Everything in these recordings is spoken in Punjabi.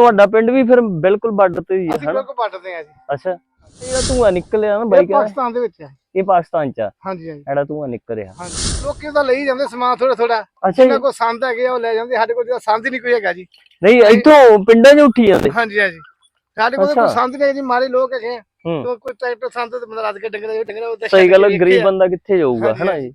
ਤੁਹਾਡਾ ਪਿੰਡ ਵੀ ਫਿਰ ਬਿਲਕੁਲ ਬਾਰਡਰ ਤੇ ਹੀ ਹੈ ਅਸੀਂ ਹਨਾ? ਬਿਲਕੁਲ ਪੱਟਦੇ ਆ ਜੀ। ਅੱਛਾ। ਜਿਹੜਾ ਧੂੰਆਂ ਨਿਕਲਿਆ ਨਾ ਬਾਈ ਇਹ ਕਹਿੰਦਾ। ਪਾਕਿਸਤਾਨ ਦੇ ਵਿੱਚ ਹੈ। ਇਹ ਪਾਕਿਸਤਾਨ ਚ ਆ? ਹਾਂਜੀ ਹਾਂਜੀ। ਜਿਹੜਾ ਧੂੰਆਂ ਨਿਕਲ ਰਿਹਾ ਹਾਂਜੀ। ਲੋਕੀ ਤਾਂ ਲਈ ਜਾਂਦੇ ਸਮਾਨ ਥੋੜਾ ਥੋੜਾ ਅੱਛਾ ਜੀ। ਇਹਨਾਂ ਕੋਲ ਸੰਦ ਹੈਗੇ ਆ, ਉਹ ਲੈ ਜਾਂਦੇ। ਸਾਡੇ ਕੋਲ ਜਿਹੜਾ ਸੰਦ ਹੀ ਨਹੀਂ ਕੋਈ ਹੈਗਾ ਜੀ। ਨਹੀਂ ਇੱਥੋਂ ਪਿੰਡਾਂ 'ਚ ਉੱਠੀ ਜਾਂਦੇ। ਹਾਂਜੀ ਹਾਂਜੀ। ਸਾਡੇ ਕੋਲ ਤਾਂ ਅੱਛਾ। ਕੋਈ ਸੰਦ ਨਹੀਂ ਹੈ ਜੀ ਮਾਰੇ ਲੋਕ ਹੈਗੇ ਆ। ਹੂੰ। ਤੋਂ ਕੋਈ ਟਰੈਕਟਰ ਸੰਦ ਤੇ ਬੰਦਾ ਕੇ ਡੰਗਰਾ ਉਹ ਡੰਗਰਾ ਉੱਤੇ ਸਹੀ ਗੱਲ ਹੈ, ਛੱਡ ਕੇ ਗਰੀਬ ਵੇਖੇ ਆ। ਬੰਦਾ ਕਿੱਥੇ ਜਾਊਗਾ ਹਾਂਜੀ, ਹਨਾ। ਜੀ?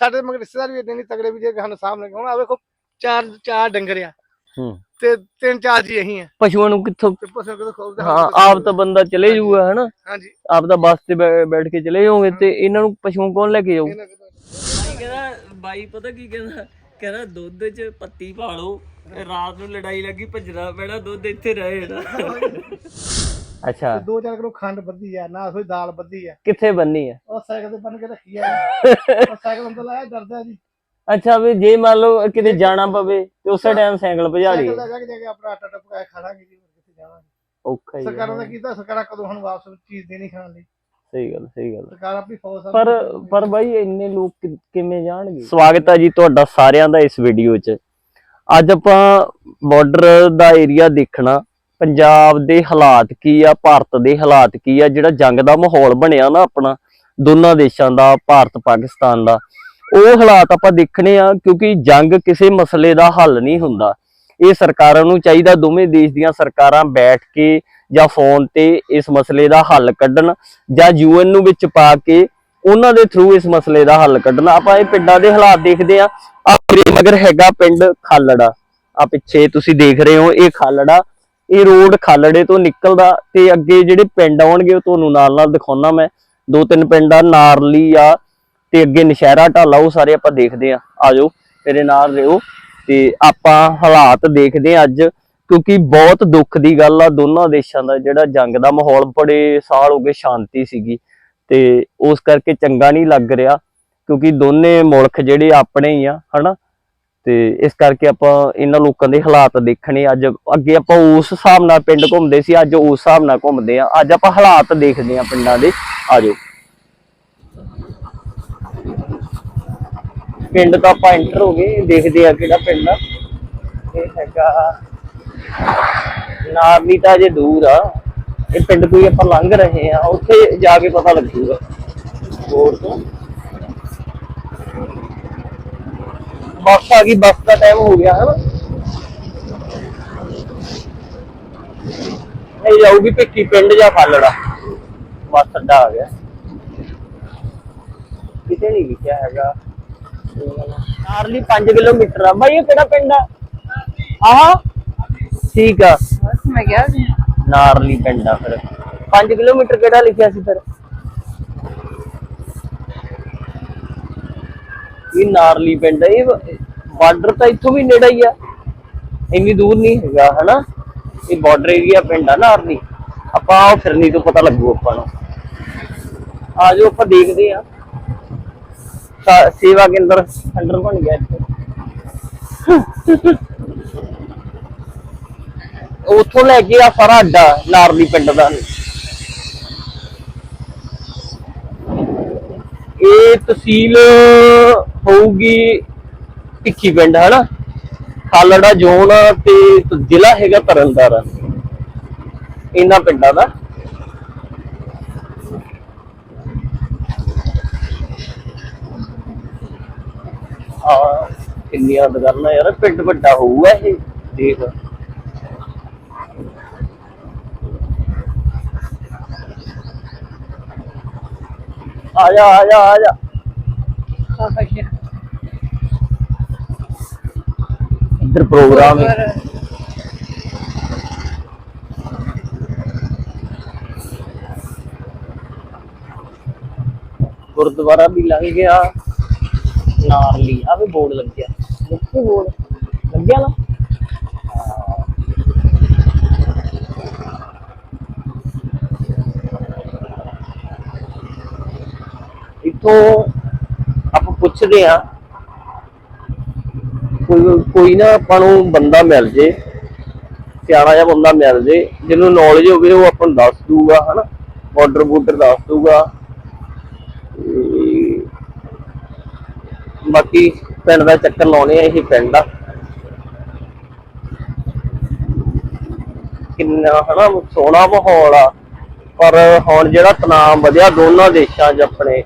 ਸਾਡੇ ਮਗਰ ਰਿਸ਼ਤੇਦਾਰ ਵੀ ਇੰਨੇ ਨਹੀਂ ਤਗੜੇ ਵੀ ਜੇ ਸਾਨੂੰ ਸਾਹਮਣੇ ਹੁਣ ਆ ਵੇਖੋ ਚਾਰ ਚਾਰ ਡੰਗਰ ਆ। ਹੂੰ। ਤੇ ਤਿੰਨ ਚਾਰ ਜੀ ਅਸੀਂ ਆ। ਪਸ਼ੂਆਂ ਨੂੰ ਕਿੱਥੋਂ ਤੇ ਪਸ਼ੂ ਕਿਦੋਂ ਖੋਲਦੇ ਹਾਂ ਆਪ ਤਾਂ ਬੰਦਾ ਚਲੇ ਜਾਊਗਾ ਹਨਾ? ਹਾਂਜੀ। ਆਪ ਤਾਂ ਬੱਸ ਤੇ ਬੈ- ਬੈਠ ਕੇ ਚਲੇ ਜਾਓਗੇ ਤੇ ਇਹਨਾਂ ਨੂੰ ਪਸ਼ੂ ਕੌਣ ਲੈ ਕੇ ਜਾਊ? ਇਹਨਾਂ ਕੋਲ ਕਹਿੰਦਾ ਬਾਈ ਪਤਾ ਕੀ ਕਹਿੰਦਾ? ਕਹਿੰਦਾ ਦੁੱਧ 'ਚ ਪੱਤੀ ਪਾ ਲਓ ਰਾਤ ਨੂੰ ਲੜਾਈ ਲੱਗੀ ਭੱਜਣਾ ਪੈਣਾ ਦੁੱਧ ਇੱਥੇ ਰਹੇ ਨਾ। ਅੱਛਾ। ਦੋ ਚਾਰ ਕਿਲੋ ਖੰਡ ਬੱਧੀ ਆ ਨਾ ਕੋਈ ਦਾਲ ਬੱਧੀ ਆ। ਕਿੱਥੇ ਬੰਨੀ ਆ? ਉਹ ਸਾਈਕਲ ਤੇ ਬੰਨ ਕੇ ਰੱਖੀ ਆ। ਉਹ ਸਾਈਕਲ ਅੰਦਰ ਲਾਇਆ ਡਰਦਾ ਜੀ। ਅੱਛਾ ਵੀ ਜੇ ਮੰਨ ਲਓ ਕਿਤੇ ਜਾਣਾ ਪਵੇ ਤੇ ਉਸੇ ਟਾਈਮ ਸਾਈਕਲ ਭਜਾ ਲਈ ਸਾਈਕਲ ਲੈ ਜਾ ਕੇ ਜਾ ਕੇ ਆਪਣਾ ਆਟਾ ਟੱਪ ਕੇ ਖਾਣਾਗੇ ਜੀ ਹੋਰ ਕਿੱਥੇ ਜਾਵਾਂਗੇ ਔਖਾ ਹੀ ਸਰਕਾਰਾਂ ਦਾ ਹੈ। ਕੀਤਾ ਸਰਕਾਰਾਂ ਕਦੋਂ ਹੁਣ ਵਾਪਸ ਚੀਜ਼ ਦੇਣੀ ਖਾਣ ਲਈ। ਸਹੀ ਗੱਲ ਸਹੀ ਗੱਲ। ਸਰਕਾਰ ਆਪਣੀ ਫੌਜ ਪਰ ਪਰ ਬਾਈ ਇੰਨੇ ਲੋਕ ਕਿ- ਕਿਵੇਂ ਜਾਣਗੇ? ਸਵਾਗਤ ਹੈ ਜੀ ਤੁਹਾਡਾ ਸਾਰਿਆਂ ਦਾ ਇਸ ਵੀਡੀਓ 'ਚ। ਅੱਜ ਆਪਾਂ ਬਾਰਡਰ ਦਾ ਏਰੀਆ ਦੇਖਣਾ। ਪੰਜਾਬ ਦੇ ਹਾਲਾਤ ਕੀ ਆ ਭਾਰਤ ਦੇ ਹਾਲਾਤ ਕੀ ਆ ਜਿਹੜਾ ਜੰਗ ਦਾ ਮਾਹੌਲ ਬਣਿਆ ਨਾ ਆਪਣਾ ਦੋਨਾਂ ਦੇਸ਼ਾਂ ਦਾ ਭਾਰਤ ਪਾਕਿਸਤਾਨ ਦਾ। ਉਹ ਹਾਲਾਤ ਆਪਾਂ ਦੇਖਣੇ ਆ, ਕਿਉਂਕਿ ਜੰਗ ਕਿਸੇ ਮਸਲੇ ਦਾ ਹੱਲ ਨਹੀਂ ਹੁੰਦਾ। ਇਹ ਸਰਕਾਰਾਂ ਨੂੰ ਚਾਹੀਦਾ ਦੋਵੇਂ ਦੇਸ਼ ਦੀਆਂ ਸਰਕਾਰਾਂ ਬੈਠ ਕੇ ਜਾਂ ਫੋਨ ਤੇ ਇਸ ਮਸਲੇ ਦਾ ਹੱਲ ਕੱਢਣ, ਜਾਂ ਯੂਐਨ ਨੂੰ ਵਿੱਚ ਪਾ ਕੇ ਉਹਨਾਂ ਦੇ ਥਰੂ ਇਸ ਮਸਲੇ ਦਾ ਹੱਲ ਕੱਢਣਾ। ਆਪਾਂ ਇਹ ਪਿੰਡਾਂ ਦੇ ਹਾਲਾਤ ਦੇਖਦੇ ਆ। ਆ ਮੇਰੇ ਮਗਰ ਹੈਗਾ ਪਿੰਡ ਖਾਲੜਾ। ਆ ਪਿੱਛੇ ਤੁਸੀਂ ਦੇਖ ਰਹੇ ਹੋ, ਇਹ ਖਾਲੜਾ। ਇਹ ਰੋਡ ਖਾਲੜੇ ਤੋਂ ਨਿਕਲਦਾ ਤੇ ਅੱਗੇ ਜਿਹੜੇ ਪਿੰਡ ਆਉਣਗੇ, ਉਹ ਤੁਹਾਨੂੰ ਨਾਲ ਨਾਲ ਦਿਖਾਉਣਾ ਮੈਂ। ਦੋ ਤਿੰਨ ਪਿੰਡ ਆ ਨਾਰਲੀ ਆ ਤੇ ਅੱਗੇ ਨਸ਼ਹਿਰਾ ਢਾਲਾ ਉਹ ਸਾਰੇ ਆਪਾਂ ਦੇਖਦੇ ਆ ਆਜੋ, ਮੇਰੇ ਨਾਲ ਰਹੋ ਤੇ ਆਪਾਂ ਹਾਲਾਤ ਦੇਖਦੇ ਆ ਅੱਜ, ਕਿਉਂਕਿ ਬਹੁਤ ਦੁੱਖ ਦੀ ਗੱਲ ਆ ਦੋਨਾਂ ਦੇਸ਼ਾਂ ਦਾ, ਜਿਹੜਾ ਜੰਗ ਦਾ ਮਾਹੌਲ ਬੜੇ ਸਾਲ ਹੋ ਗਏ ਸ਼ਾਂਤੀ ਸੀਗੀ ਤੇ ਉਸ ਕਰਕੇ ਚੰਗਾ ਨਹੀਂ ਲੱਗ ਰਿਹਾ, ਕਿਉਂਕਿ ਦੋਨੇ ਮੁਲਕ ਜਿਹੜੇ ਆਪਣੇ ਹੀ ਆ, ਹਨਾ? ਤੇ ਇਸ ਕਰਕੇ ਆਪਾਂ ਇਹਨਾਂ ਲੋਕਾਂ ਦੇ ਹਾਲਾਤ ਦੇਖਣੇ ਅੱਜ ਅੱਗੇ ਆਪਾਂ ਉਸ ਹਿਸਾਬ ਨਾਲ ਪਿੰਡ ਘੁੰਮਦੇ ਸੀ, ਅੱਜ ਉਸ ਹਿਸਾਬ ਨਾਲ ਘੁੰਮਦੇ ਆ। ਅੱਜ ਆਪਾਂ ਹਾਲਾਤ ਦੇਖਦੇ ਆ ਪਿੰਡਾਂ ਦੇ। ਆਜੋ। ਪਿੰਡ ਤਾਂ ਆਪਾਂ ਐਂਟਰ ਹੋ ਗਏ, ਦੇਖਦੇ ਆ ਕਿਹੜਾ ਪਿੰਡ ਆ। ਇਹ ਹੈਗਾ ਨਾਰਲੀ ਤਾਂ ਜੇ ਦੂਰ ਆ। ਇਹ ਪਿੰਡ ਕੋਈ ਆਪਾਂ ਲੰਘ ਰਹੇ ਆ, ਉੱਥੇ ਜਾ ਕੇ ਪਤਾ ਲੱਗੂਗਾ। ਹੋਰ ਤੋਂ? ਬੱਸ ਆ ਗਈ, ਬੱਸ ਦਾ ਟਾਈਮ ਹੋ ਗਿਆ ਹੈ ਨਾ ਇਹ ਜਾਊਗੀ ਭਿੱਖੀ ਪਿੰਡ ਜਾਂ ਫਾਲੜਾ? ਬੱਸ ਅੱਡਾ ਆ ਗਿਆ। ਕਿਤੇ ਨਹੀਂ ਲਿਖਿਆ ਹੈਗਾ। ਨਾਰਲੀ 5 ਕਿਲੋਮੀਟਰ ਆ। ਬਾਈ ਇਹ ਕਿਹੜਾ ਪਿੰਡ ਆ? ਆਹ? ਠੀਕ ਆ। ਮੈਂ ਗਿਆ ਨਾਰਲੀ ਪਿੰਡ ਆ ਫਿਰ। 5 ਕਿਲੋਮੀਟਰ ਕਿਹੜਾ ਲਿਖਿਆ ਸੀ ਫਿਰ? ਇਹ ਨਾਰਲੀ ਪਿੰਡ ਆ। ਇਹ ਬਾਰਡਰ ਤਾਂ ਇੱਥੋਂ ਵੀ ਨੇੜੇ ਹੀ ਆ। ਇੰਨੀ ਦੂਰ ਨਹੀਂ ਹੈਗਾ ਹਨਾ? ਇਹ ਬਾਰਡਰ ਏਰੀਆ ਪਿੰਡ ਆ ਨਾਰਲੀ। ਆਪਾਂ ਉਹ ਫਿਰਨੀ ਤੋਂ ਪਤਾ ਲੱਗੂ ਆਪਾਂ ਨੂੰ। ਆ ਜਾਓ ਆਪਾਂ ਦੇਖਦੇ ਆ ਸਾ- ਸੇਵਾ ਕੇਂਦਰ ਸੈਂਟਰ ਬਣ ਇੱਥੇ। ਉੱਥੋਂ ਲੈ ਕੇ ਆ ਸਾਰਾ ਅੱਡਾ, ਨਾਰਲੀ ਪਿੰਡ ਦਾ। ਇਹ ਤਹਿਸੀਲ ਹੋਊਗੀ ਭਿੱਖੀ ਪਿੰਡ ਹੈ ਨਾ ਖਾਲੜਾ ਜ਼ੋਨ ਤੇ ਜ਼ਿਲ੍ਹਾ ਹੈਗਾ ਤਰਨਤਾਰਨ। ਇਹਨਾਂ ਪਿੰਡਾਂ ਦਾ ਆ ਕਿੰਨੀਆਂ ਦੁਕਾਨਾਂ ਯਾਰ, ਪਿੰਡ ਵੱਡਾ ਹੋਊਗਾ ਇਹ। ਦੇਖ। ਆ ਜਾ ਆ ਜਾ ਇੱਧਰ ਪ੍ਰੋਗਰਾਮ ਹੈ। ਗੁਰਦੁਆਰਾ ਵੀ ਲੰਘ ਗਿਆ। ਨਾਰਲੀ ਆ, ਵੀ ਬੋਰਡ ਲੱਗਿਆ। ਦੇਖੀ ਬੋਰਡ ਲੱਗਿਆ ਨਾ ਹਾਂ। ਆਪਾਂ ਪੁੱਛਦੇ ਆ ਕੋਈ ਨਾ ਆਪਾਂ ਨੂੰ ਬੰਦਾ ਮਿਲ ਜੇ ਸਿਆਣਾ ਜਿਹਾ ਬੰਦਾ ਮਿਲ ਜੇ ਜਿਹਨੂੰ ਨੌਲੇਜ ਹੋਵੇ ਉਹ ਆਪਾਂ ਨੂੰ ਦੱਸ ਦੂਗਾ ਹਨਾ? ਬਾਰਡਰ ਬੂਡਰ ਦੱਸ ਦੂਗਾ ਬਾਕੀ ਪਿੰਡ ਦਾ ਚੱਕਰ ਲਾਉਣੇ ਆ ਇਹ ਪਿੰਡ ਆ ਕਿੰਨਾ ਹਨਾ, ਸੋਹਣਾ ਮਾਹੌਲ ਆ। ਪਰ ਹੁਣ ਜਿਹੜਾ ਤਣਾਅ ਵਧਿਆ ਦੋਨਾਂ ਦੇਸ਼ਾਂ 'ਚ ਆਪਣੇ,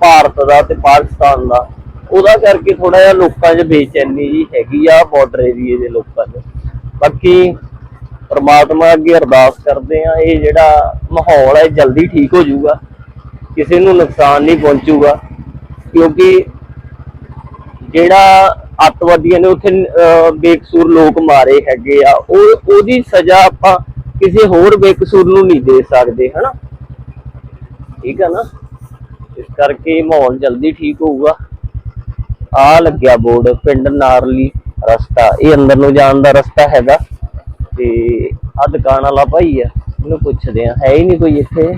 ਭਾਰਤ ਦਾ ਤੇ ਪਾਕਿਸਤਾਨ ਦਾ, ਉਹਦਾ ਕਰਕੇ ਥੋੜਾ ਜਿਹਾ ਲੋਕਾਂ 'ਚ ਬੇਚੈਨੀ ਜੀ ਹੈਗੀ ਆ ਬਾਰਡਰ ਏਰੀਏ ਦੇ ਲੋਕਾਂ 'ਚ। ਬਾਕੀ ਪਰਮਾਤਮਾ ਅੱਗੇ ਅਰਦਾਸ ਕਰਦੇ ਆ, ਇਹ ਜਿਹੜਾ ਮਾਹੌਲ ਹੈ ਜਲਦੀ ਠੀਕ ਹੋ ਜਾਊਗਾ। ਕਿਸੇ ਨੂੰ ਨੁਕਸਾਨ ਨਹੀਂ ਪਹੁੰਚੂਗਾ। ਕਿਉਂਕਿ ਜਿਹੜਾ ਅੱਤਵਾਦੀਆਂ ਨੇ ਉੱਥੇ ਅਹ, ਬੇਕਸੂਰ ਲੋਕ ਮਾਰੇ ਹੈਗੇ ਆ ਉਹ ਉਹਦੀ ਸਜ਼ਾ ਆਪਾਂ ਕਿਸੇ ਹੋਰ ਬੇਕਸੂਰ ਨੂੰ ਨਹੀਂ ਦੇ ਸਕਦੇ ਹਨਾ? ਠੀਕ ਆ ਨਾ? ਇਸ ਕਰਕੇ ਮਾਹੌਲ ਜਲਦੀ ਠੀਕ ਹੋਊਗਾ। ਆ ਲੱਗਿਆ ਬੋਰਡ ਪਿੰਡ ਨਾਰਲੀ ਰਸਤਾ। ਇਹ ਅੰਦਰ ਨੂੰ ਜਾਣ ਦਾ ਰਸਤਾ ਹੈਗਾ। ਤੇ ਆ ਦੁਕਾਨ ਵਾਲਾ ਭਾਈ ਆ ਉਹਨੂੰ ਪੁੱਛਦੇ ਆ ਹੈ ਹੀ ਨਹੀਂ ਕੋਈ ਇੱਥੇ?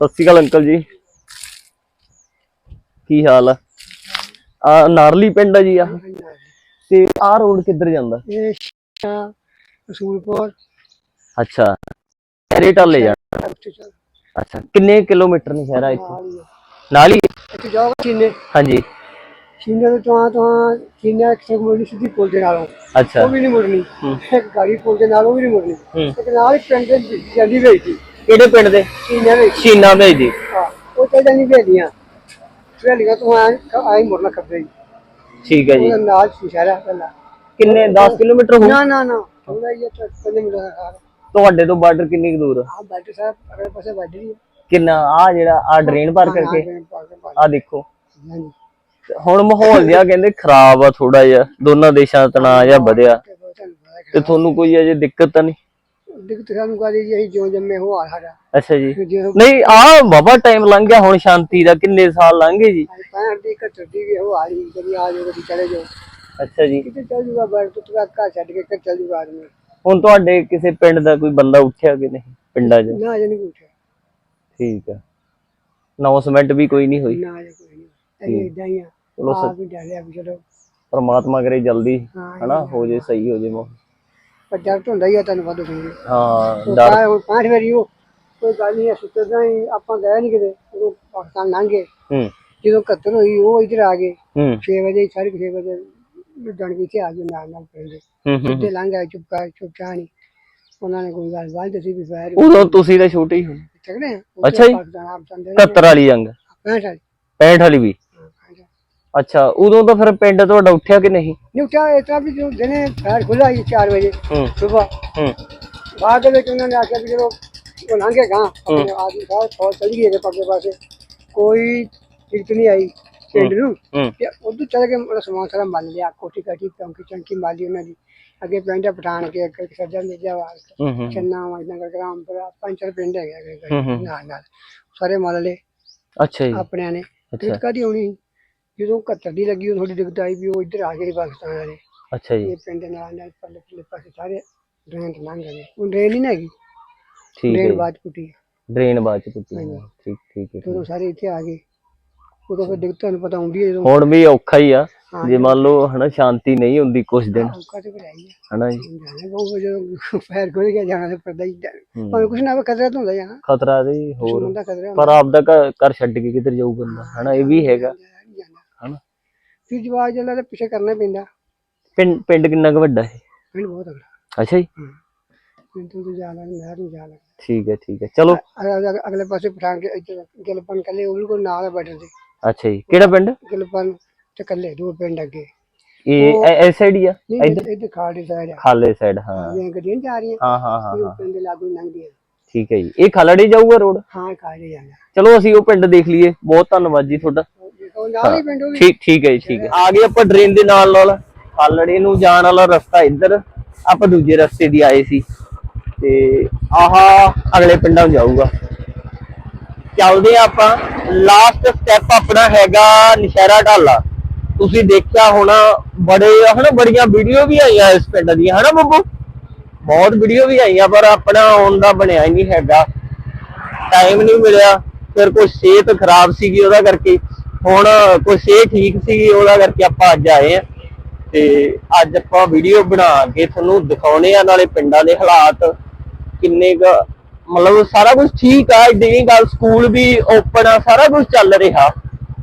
ਸਤਿ ਸ਼੍ਰੀ ਅਕਾਲ ਅੰਕਲ ਜੀ। ਕੀ ਹਾਲ ਆ? ਆ ਨਾਰਲੀ ਪਿੰਡ ਆ ਜੀ ਆ। ਤੇ ਆ ਰੋਡ ਕਿੱਧਰ ਜਾਂਦਾ? ਇਹ ਸ਼ਾ ਰਸੂਲਪੁਰ। ਅੱਛਾ। ਹਰੇ ਟਾਲੇ ਜਾਣਾ। ਅੱਛਾ ਕਿੰਨੇ ਕਿਲੋਮੀਟਰ ਨੇ ਸ਼ਹਿਰਾ ਇੱਥੇ? ਨਾਲ ਹੀ ਇੱਥੇ ਜਾਓ ਚੀਨੇ ਹਾਂਜੀ। ਚੀਨੇ ਤੋਂ ਤਾਂ ਤਾਂ ਚੀਨੇ ਇੱਕ ਮੁੜਨੀ ਸਿੱਧੀ ਪੁਲ ਦੇ ਨਾਲੋਂ। ਅੱਛਾ। ਉਹ ਵੀ ਨਹੀਂ ਮੁੜਨੀ। ਇੱਕ ਗਾੜੀ ਪੁਲ ਦੇ ਨਾਲ ਵੀ ਨਹੀਂ ਮੁੜਨੀ। ਹੂੰ। ਇੱਕ ਨਾਲ ਹੀ ਪਿੰਡ ਦੇ ਜਾਂਦੀ ਵੇਚ। ਦੀ ਕਿਹੜੇ ਪਿੰਡ ਦੇ? ਚੀਨੇ ਵਿੱਚ। ਸ਼ੀਨਾ ਭੇਜਦੀ ਹਾਂ ਉਹ ਤੇ ਜਾਂਦੀ ਵੇਚਦੀਆਂ ਤੋਂ ਆਈ ਖੱਬੇ ਠੀਕ ਹੈ ਜੀ। ਉਹਦਾ ਨਾਲ ਸ਼ਹਿਰਾ ਪਹਿਲਾਂ। ਕਿੰਨੇ 10 ਕਿਲੋਮੀਟਰ ਹੋ ਨਾ ਨਾ ਨਾ। ਥੋੜਾ ਹੀ ਤਾਂ ਪੰਜ ਮਿੰਟ ਦਾ ਖਾਰ ਤੁਹਾਡੇ ਤੋਂ ਬਾਰਡਰ ਕਿੰਨੀ ਕੁ ਦੂਰ ਆ? ਆ ਬਾਟੀ ਸਾਹਿਬ ਅਗਲੇ ਪਾਸੇ ਬਾਟੀ ਹੈ ਕਿੰਨਾ ਆ ਜਿਹੜਾ ਆ ਡਰੇਨ ਪਾਰ ਕਰਕੇ? ਹਾਂਜੀ ਆ ਦੇਖੋ। ਹੁਣ ਮਾਹੌਲ ਕਹਿੰਦੇ ਖਰਾਬ ਆ ਥੋੜਾ ਜਿਹਾ। ਦੋਨਾਂ ਦੇਸ਼ਾਂ ਦਾ ਤਣਾਅ ਜਿਹਾ ਵਧਿਆ। ਤੇ ਤੁਹਾਨੂੰ ਕੋਈ ਅਜੇ ਦਿੱਕਤ ਤਾਂ ਨਹੀਂ? ਦਿੱਕਤ ਸਾਨੂੰ ਕਹਦੀ ਜੀ ਅਸੀਂ ਜਿਉਂ ਜੰਮੇ ਹੋ ਆ ਸਾਡਾ। ਅੱਛਾ ਜੀ। ਜੇ ਨਹੀਂ ਆ ਬਾਬਾ ਟਾਈਮ ਲੰਘ ਗਿਆ ਹੁਣ ਸ਼ਾਂਤੀ ਦਾ ਕਿੰਨੇ ਸਾਲ ਲੰਘੇ ਜੀ? ਪੈਣ ਦੀ ਕੱਟ ਦੀ ਵੀ ਹੋ ਆ ਰਹੀ ਕਦੀ ਆ ਜਾਓ ਕਦੀ ਚਲੇ ਜਾਓ। ਅੱਛਾ ਜੀ। ਕਿਤੇ ਚੱਲ ਜੂਗਾ ਬਾਹਰ ਤੋਂ ਤੁਗਾ ਘਰ ਛੱਡ ਕੇ ਘਰ ਚੱਲ ਜੂਗਾ ਆਦਮੀ। ਹੁਣ ਤੁਹਾਡੇ ਕਿਸੇ ਪਿੰਡ ਦਾ ਕੋਈ ਬੰਦਾ ਉੱਠਿਆ ਕਿ ਨਹੀਂ? ਪਿੰਡਾਂ 'ਚ? ਨਾ ਅਜੇ ਨਹੀਂ ਉੱਠਿਆ। ਠੀਕ ਆ। ਅਨਾਉਂਸਮੈਂਟ ਵੀ ਕੋਈ ਨਹੀਂ ਹੋਈ? ਨਾ ਅਜੇ ਕੋਈ ਨਹੀਂ। ਅਸੀਂ ਇਦਾਂ ਹੀ ਆ। ਚਲੋ ਸ- ਆਪ ਹੀ ਡਰਿਆ ਵੀ ਚਲੋ। ਪਰਮਾਤਮਾ ਕਰੇ ਜਲਦੀ ਹਨਾ? ਹੋ ਜੇ ਸਹੀ ਹੋ ਜੇ ਮਾਹੌਲ ਪਰ ਤਾਂ ਹੁੰਦਾ ਹੀ ਆ ਤੁਹਾਨੂੰ ਵੱਧ ਸੁਣੀ ਹਾਂ। ਡਰ। ਹੁਣ ਪੰਜ ਵਾਰੀ ਉਹ ਕੋਈ ਗੱਲ ਨਹੀਂ ਸੁੱਤਦਾ ਹੀ ਆਪਾਂ ਗਏ ਨਹੀਂ ਕਿਤੇ। ਉਹ ਪਾਕਿਸਤਾਨ ਲੰਘੇ ਹੂੰ। ਜਦੋਂ ਕਤਲ ਹੋਈ ਉਹ ਇੱਧਰ ਆ ਗਏ। ਹੂੰ। 6 ਵਜੇ ਸਾਢੇ ਕੁ ਛੇ ਵਜੇ ਜਾਣ ਕੇ ਇੱਥੇ ਆ ਗਏ ਨਾਲ ਨਾਲ ਪਿੰਡ। ਤੇ ਲੰਘ ਆਏ ਚੁੱਪ ਕਰ ਚੁੱਪ ਨਹੀਂ। ਉਹਨਾਂ ਨੇ ਕੋਈ ਗੱਲ ਬਾਤ ਦੱਸੀ ਵੀ ਫੈਰ ਉਦੋਂ ਤੁਸੀਂ ਤਾਂ ਛੋਟੇ ਹੀ ਹੋ। ਚੱਕਦੇ ਆ। ਅੱਛਾ ਜੀ। ਪਾਕਿਸਤਾਨ ਆਪ ਜਾਂਦੇ 71 ਵਾਲੀ ਜੰਗ। 65 65 ਵਾਲੀ ਵੀ? ਅੱਛਾ ਉਦੋਂ ਤਾਂ ਫਿਰ ਪਿੰਡ ਤੁਹਾਡਾ ਉੱਠਿਆ ਕਿ ਨਹੀਂ? ਨਹੀਂ ਉੱਠਿਆ ਇਸ ਤਰ੍ਹਾਂ ਵੀ ਜਦੋਂ ਦਿਨੇ ਖੁੱਲਾ ਸੀ 4 ਵਜੇ ਹੂੰ। ਸਵੇਰ ਹੂੰ। ਬਾਅਦ ਦੇ ਵਿੱਚ ਉਹਨਾਂ ਨੇ ਆਖਿਆ ਵੀ ਜਦੋਂ ਉਹ ਲੰਘੇ ਗਾਂ ਆਪਣੇ ਆਦਮੀ ਸਾਹਿਬ ਫੌਜ ਚਲੀ ਗਈ ਪੱਗੇ ਪਾਸੇ। ਕੋਈ ਦਿੱਕਤ ਨਹੀਂ ਆਈ ਪਿੰਡ ਨੂੰ। ਤੇ ਉਦੋਂ ਚੱਲ ਕੇ ਉਹਦਾ ਸਮਾਨ ਸਾਰਾ ਮੱਲ ਲਿਆ ਕੋਠੀ ਕਾਠੀ ਚੌਂਕੀ ਚੌਂਕੀ ਮਾਲੀ ਉਹਨਾਂ ਦੀ। ਅੱਗੇ ਪਿੰਡ ਆ ਪਠਾਨ ਕੇ ਇੱਕ ਸੱਜਾ ਮੇਜਾਵਾਲ ਹੂੰ ਹੂੰ। ਚੰਨਾ ਨਗਰ ਗ੍ਰਾਮਪੁਰਾ ਪੰਚਰ ਪਿੰਡ ਹੈਗੇ। ਨਾਲ ਨਾਲ। ਸਾਰੇ ਮੱਲ ਲਏ ਅੱਛਾ ਜੀ। ਆਪਣਿਆਂ ਨੇ। ਦਿੱਕਤ ਕਾਦੀ ਹੋਣੀ ਜਦੋਂ 71 ਦੀ ਲੱਗੀ ਉਹ ਥੋੜੀ ਦਿੱਕਤ ਆਈ ਵੀ ਉਹ ਇੱਧਰ ਆ ਗਏ ਪਾਕਿਸਤਾਨ ਵਾਲੇ। ਅੱਛਾ ਜੀ। ਇਹ ਪਿੰਡ ਨਾਲ ਨਾਲ ਪੱਲੇ ਪੱਲੇ ਪਾਸੇ ਸਾਰੇ ਡਰੇਨ ਤੋਂ ਲੰਘ ਗਏ। ਉਹ ਡਰੇਨ ਹੀ ਨਾ ਹੈਗੀ? ਠੀਕ ਹੈ ਡਰੇਨ। ਬਾਅਦ ਪੁੱਟੀ ਡਰੇਨ ਬਾਅਦ ਚ ਪੁੱਟੀ ਠੀਕ ਠੀਕ ਹੈ। ਉਦੋਂ ਸਾਰੇ ਇੱਥੇ ਆ ਗਏ ਉਦੋਂ ਫਿਰ ਦਿੱਕਤ ਤੁਹਾਨੂੰ ਪਤਾ ਹੁੰਦੀ ਹੈ ਜਦੋਂ ਹੁਣ ਵੀ ਔਖਾ ਹੀ ਆ। ਹਾਂ ਜੇ ਮੰਨ ਲਓ ਹਨਾ ਸ਼ਾਂਤੀ ਨਹੀਂ ਹੁੰਦੀ ਕੁਝ ਦਿਨ। ਔਕਾ ਤੇ ਫਿਰ ਹੈ ਹਨਾ ਜੀ। ਜਾਣੇ ਬਹੁਤ ਜਦੋਂ ਫੈਰ ਖੁੱਲ ਗਿਆ ਜਾਣਾ ਤੇ ਪਰਦਾ ਹੀ ਹੂੰ। ਭਾਵੇਂ ਕੁਛ ਨਾ ਹੋਵੇ ਖਤਰਾ ਤਾਂ ਹੁੰਦਾ ਜਾਣਾ ਖਤਰਾ ਤੇ ਹੋਰ। ਹੁੰਦਾ ਪਰ ਆਪਦਾ ਘਰ ਘਰ ਛੱਡ ਕੇ ਕਿੱਧਰ ਜਾਊ ਬੰਦਾ? ਹਨਾ ਇਹ ਵੀ ਹੈਗਾ। ਫਿਰ ਜਵਾਬ ਜਿਹੜਾ ਤੇ ਪਿੱਛੇ ਕਰਨਾ ਪੈਂਦਾ। ਪਿੰਡ ਪਿੰਡ ਕਿੰਨਾ ਕੁ ਵੱਡਾ ਹੈ ਪਿੰਡ ਬਹੁਤ ਅਗਲਾ ਅੱਛਾ ਜੀ। ਪਿੰਡ ਤੋਂ ਜਾਣਾ ਨਹਿਰ ਨੂੰ ਜਾਣਾ ਠੀਕ ਹੈ ਠੀਕ ਹੈ। ਚਲੋ। ਅਗਲੇ ਅਗਲੇ ਪਾਸੇ ਪਠਾਨ ਕੇ ਇੱਧਰ ਗਿਲਪਨ ਕੱਲੇ ਉਹ ਬਿਲਕੁਲ ਨਾਲ ਹੈ ਬਾਰਡਰ ਦੇ ਅੱਛਾ ਜੀ। ਕਿਹੜਾ ਪਿੰਡ? ਗਿਲਪਨ ਤੇ ਕੱਲੇ ਦੋ ਪਿੰਡ ਅੱਗੇ। ਇਹ ਐਸ ਸਾਈਡ ਹੀ ਆ? ਨਹੀਂ ਇੱਧਰ ਇੱਧਰ? ਖਾੜੀ ਸਾਈਡ ਆ। ਖਾਲੇ ਸਾਈਡ ਹਾਂ। ਜਿਹੜੀਆਂ ਗੱਡੀਆਂ ਨੀ ਜਾ ਰਹੀਆਂ। ਹਾਂ ਹਾਂ ਹਾਂ ਹਾਂ। ਪਿੰਡ ਦੇ ਲਾਗੂ ਲੰਘਦੀਆਂ ਠੀਕ ਹੈ ਜੀ। ਇਹ ਖਲੜੇ ਜਾਊਗਾ ਰੋਡ ਹਾਂ ਖਾੜੀ ਜਾਣਾ ਚਲੋ ਅਸੀਂ ਉਹ ਪਿੰਡ ਦੇਖ ਲਈਏ। ਬਹੁਤ ਧੰਨਵਾਦ ਜੀ ਤੁਹਾਡਾ। ਹੀ। ਠੀਕ ਠੀਕ ਹੈ ਜੀ ਠੀਕ ਹੈ। ਆ ਗਏ ਆਪਾਂ ਟ੍ਰੇਨ ਦੇ ਨਾਲ ਨਾਲ। ਖਾਲੜੇ ਨੂੰ ਜਾਣ ਵਾਲਾ ਰਸਤਾ ਇੱਧਰ ਆਪਾਂ ਦੂਜੇ ਰਸਤੇ ਦੀ ਆਏ ਸੀ। ਤੇ ਆਹ ਅਗਲੇ ਪਿੰਡਾਂ ਨੂੰ ਜਾਊਗਾ। ਚੱਲਦੇ ਆ ਆਪਾਂ। ਲਾਸਟ ਸਟੈਪ ਆਪਣਾ ਹੈਗਾ ਨਸ਼ਹਿਰਾ ਢਾਲਾ। ਤੁਸੀਂ ਦੇਖਿਆ ਹੋਣਾ ਬੜੇ ਹਨਾ ਬੜੀਆਂ ਵੀਡੀਓ ਵੀ ਆਈਆਂ ਇਸ ਪਿੰਡ ਦੀਆਂ ਹਨਾ ਬੱਬੂ? ਬਹੁਤ ਵੀਡੀਓ ਵੀ ਆਈਆਂ ਪਰ ਆਪਣਾ ਆਉਣ ਦਾ ਬਣਿਆ ਹੀ ਨਹੀਂ ਹੈਗਾ। ਟਾਈਮ ਨਹੀਂ ਮਿਲਿਆ। ਫਿਰ ਕੋਈ ਸਿਹਤ ਖਰਾਬ ਸੀਗੀ ਉਹਦਾ ਕਰਕੇ। ਹੁਣ ਕੋਈ ਸਿਹਤ ਠੀਕ ਸੀ, ਉਹਦਾ ਕਰਕੇ ਆਪਾਂ ਅੱਜ ਆਏ ਆ ਤੇ ਅੱਜ ਆਪਾਂ ਵੀਡੀਓ ਬਣਾ ਕੇ ਤੁਹਾਨੂੰ ਦਿਖਾਉਣੇ ਆ ਨਾਲੇ ਪਿੰਡਾਂ ਦੇ ਹਾਲਾਤ ਕਿੰਨੇ ਕੁ, ਮਤਲਬ ਸਾਰਾ ਕੁਝ ਠੀਕ ਆ ਇਦਾਂ ਗੱਲ ਸਕੂਲ ਵੀ ਓਪਨ ਆ, ਸਾਰਾ ਕੁਝ ਚੱਲ ਰਿਹਾ,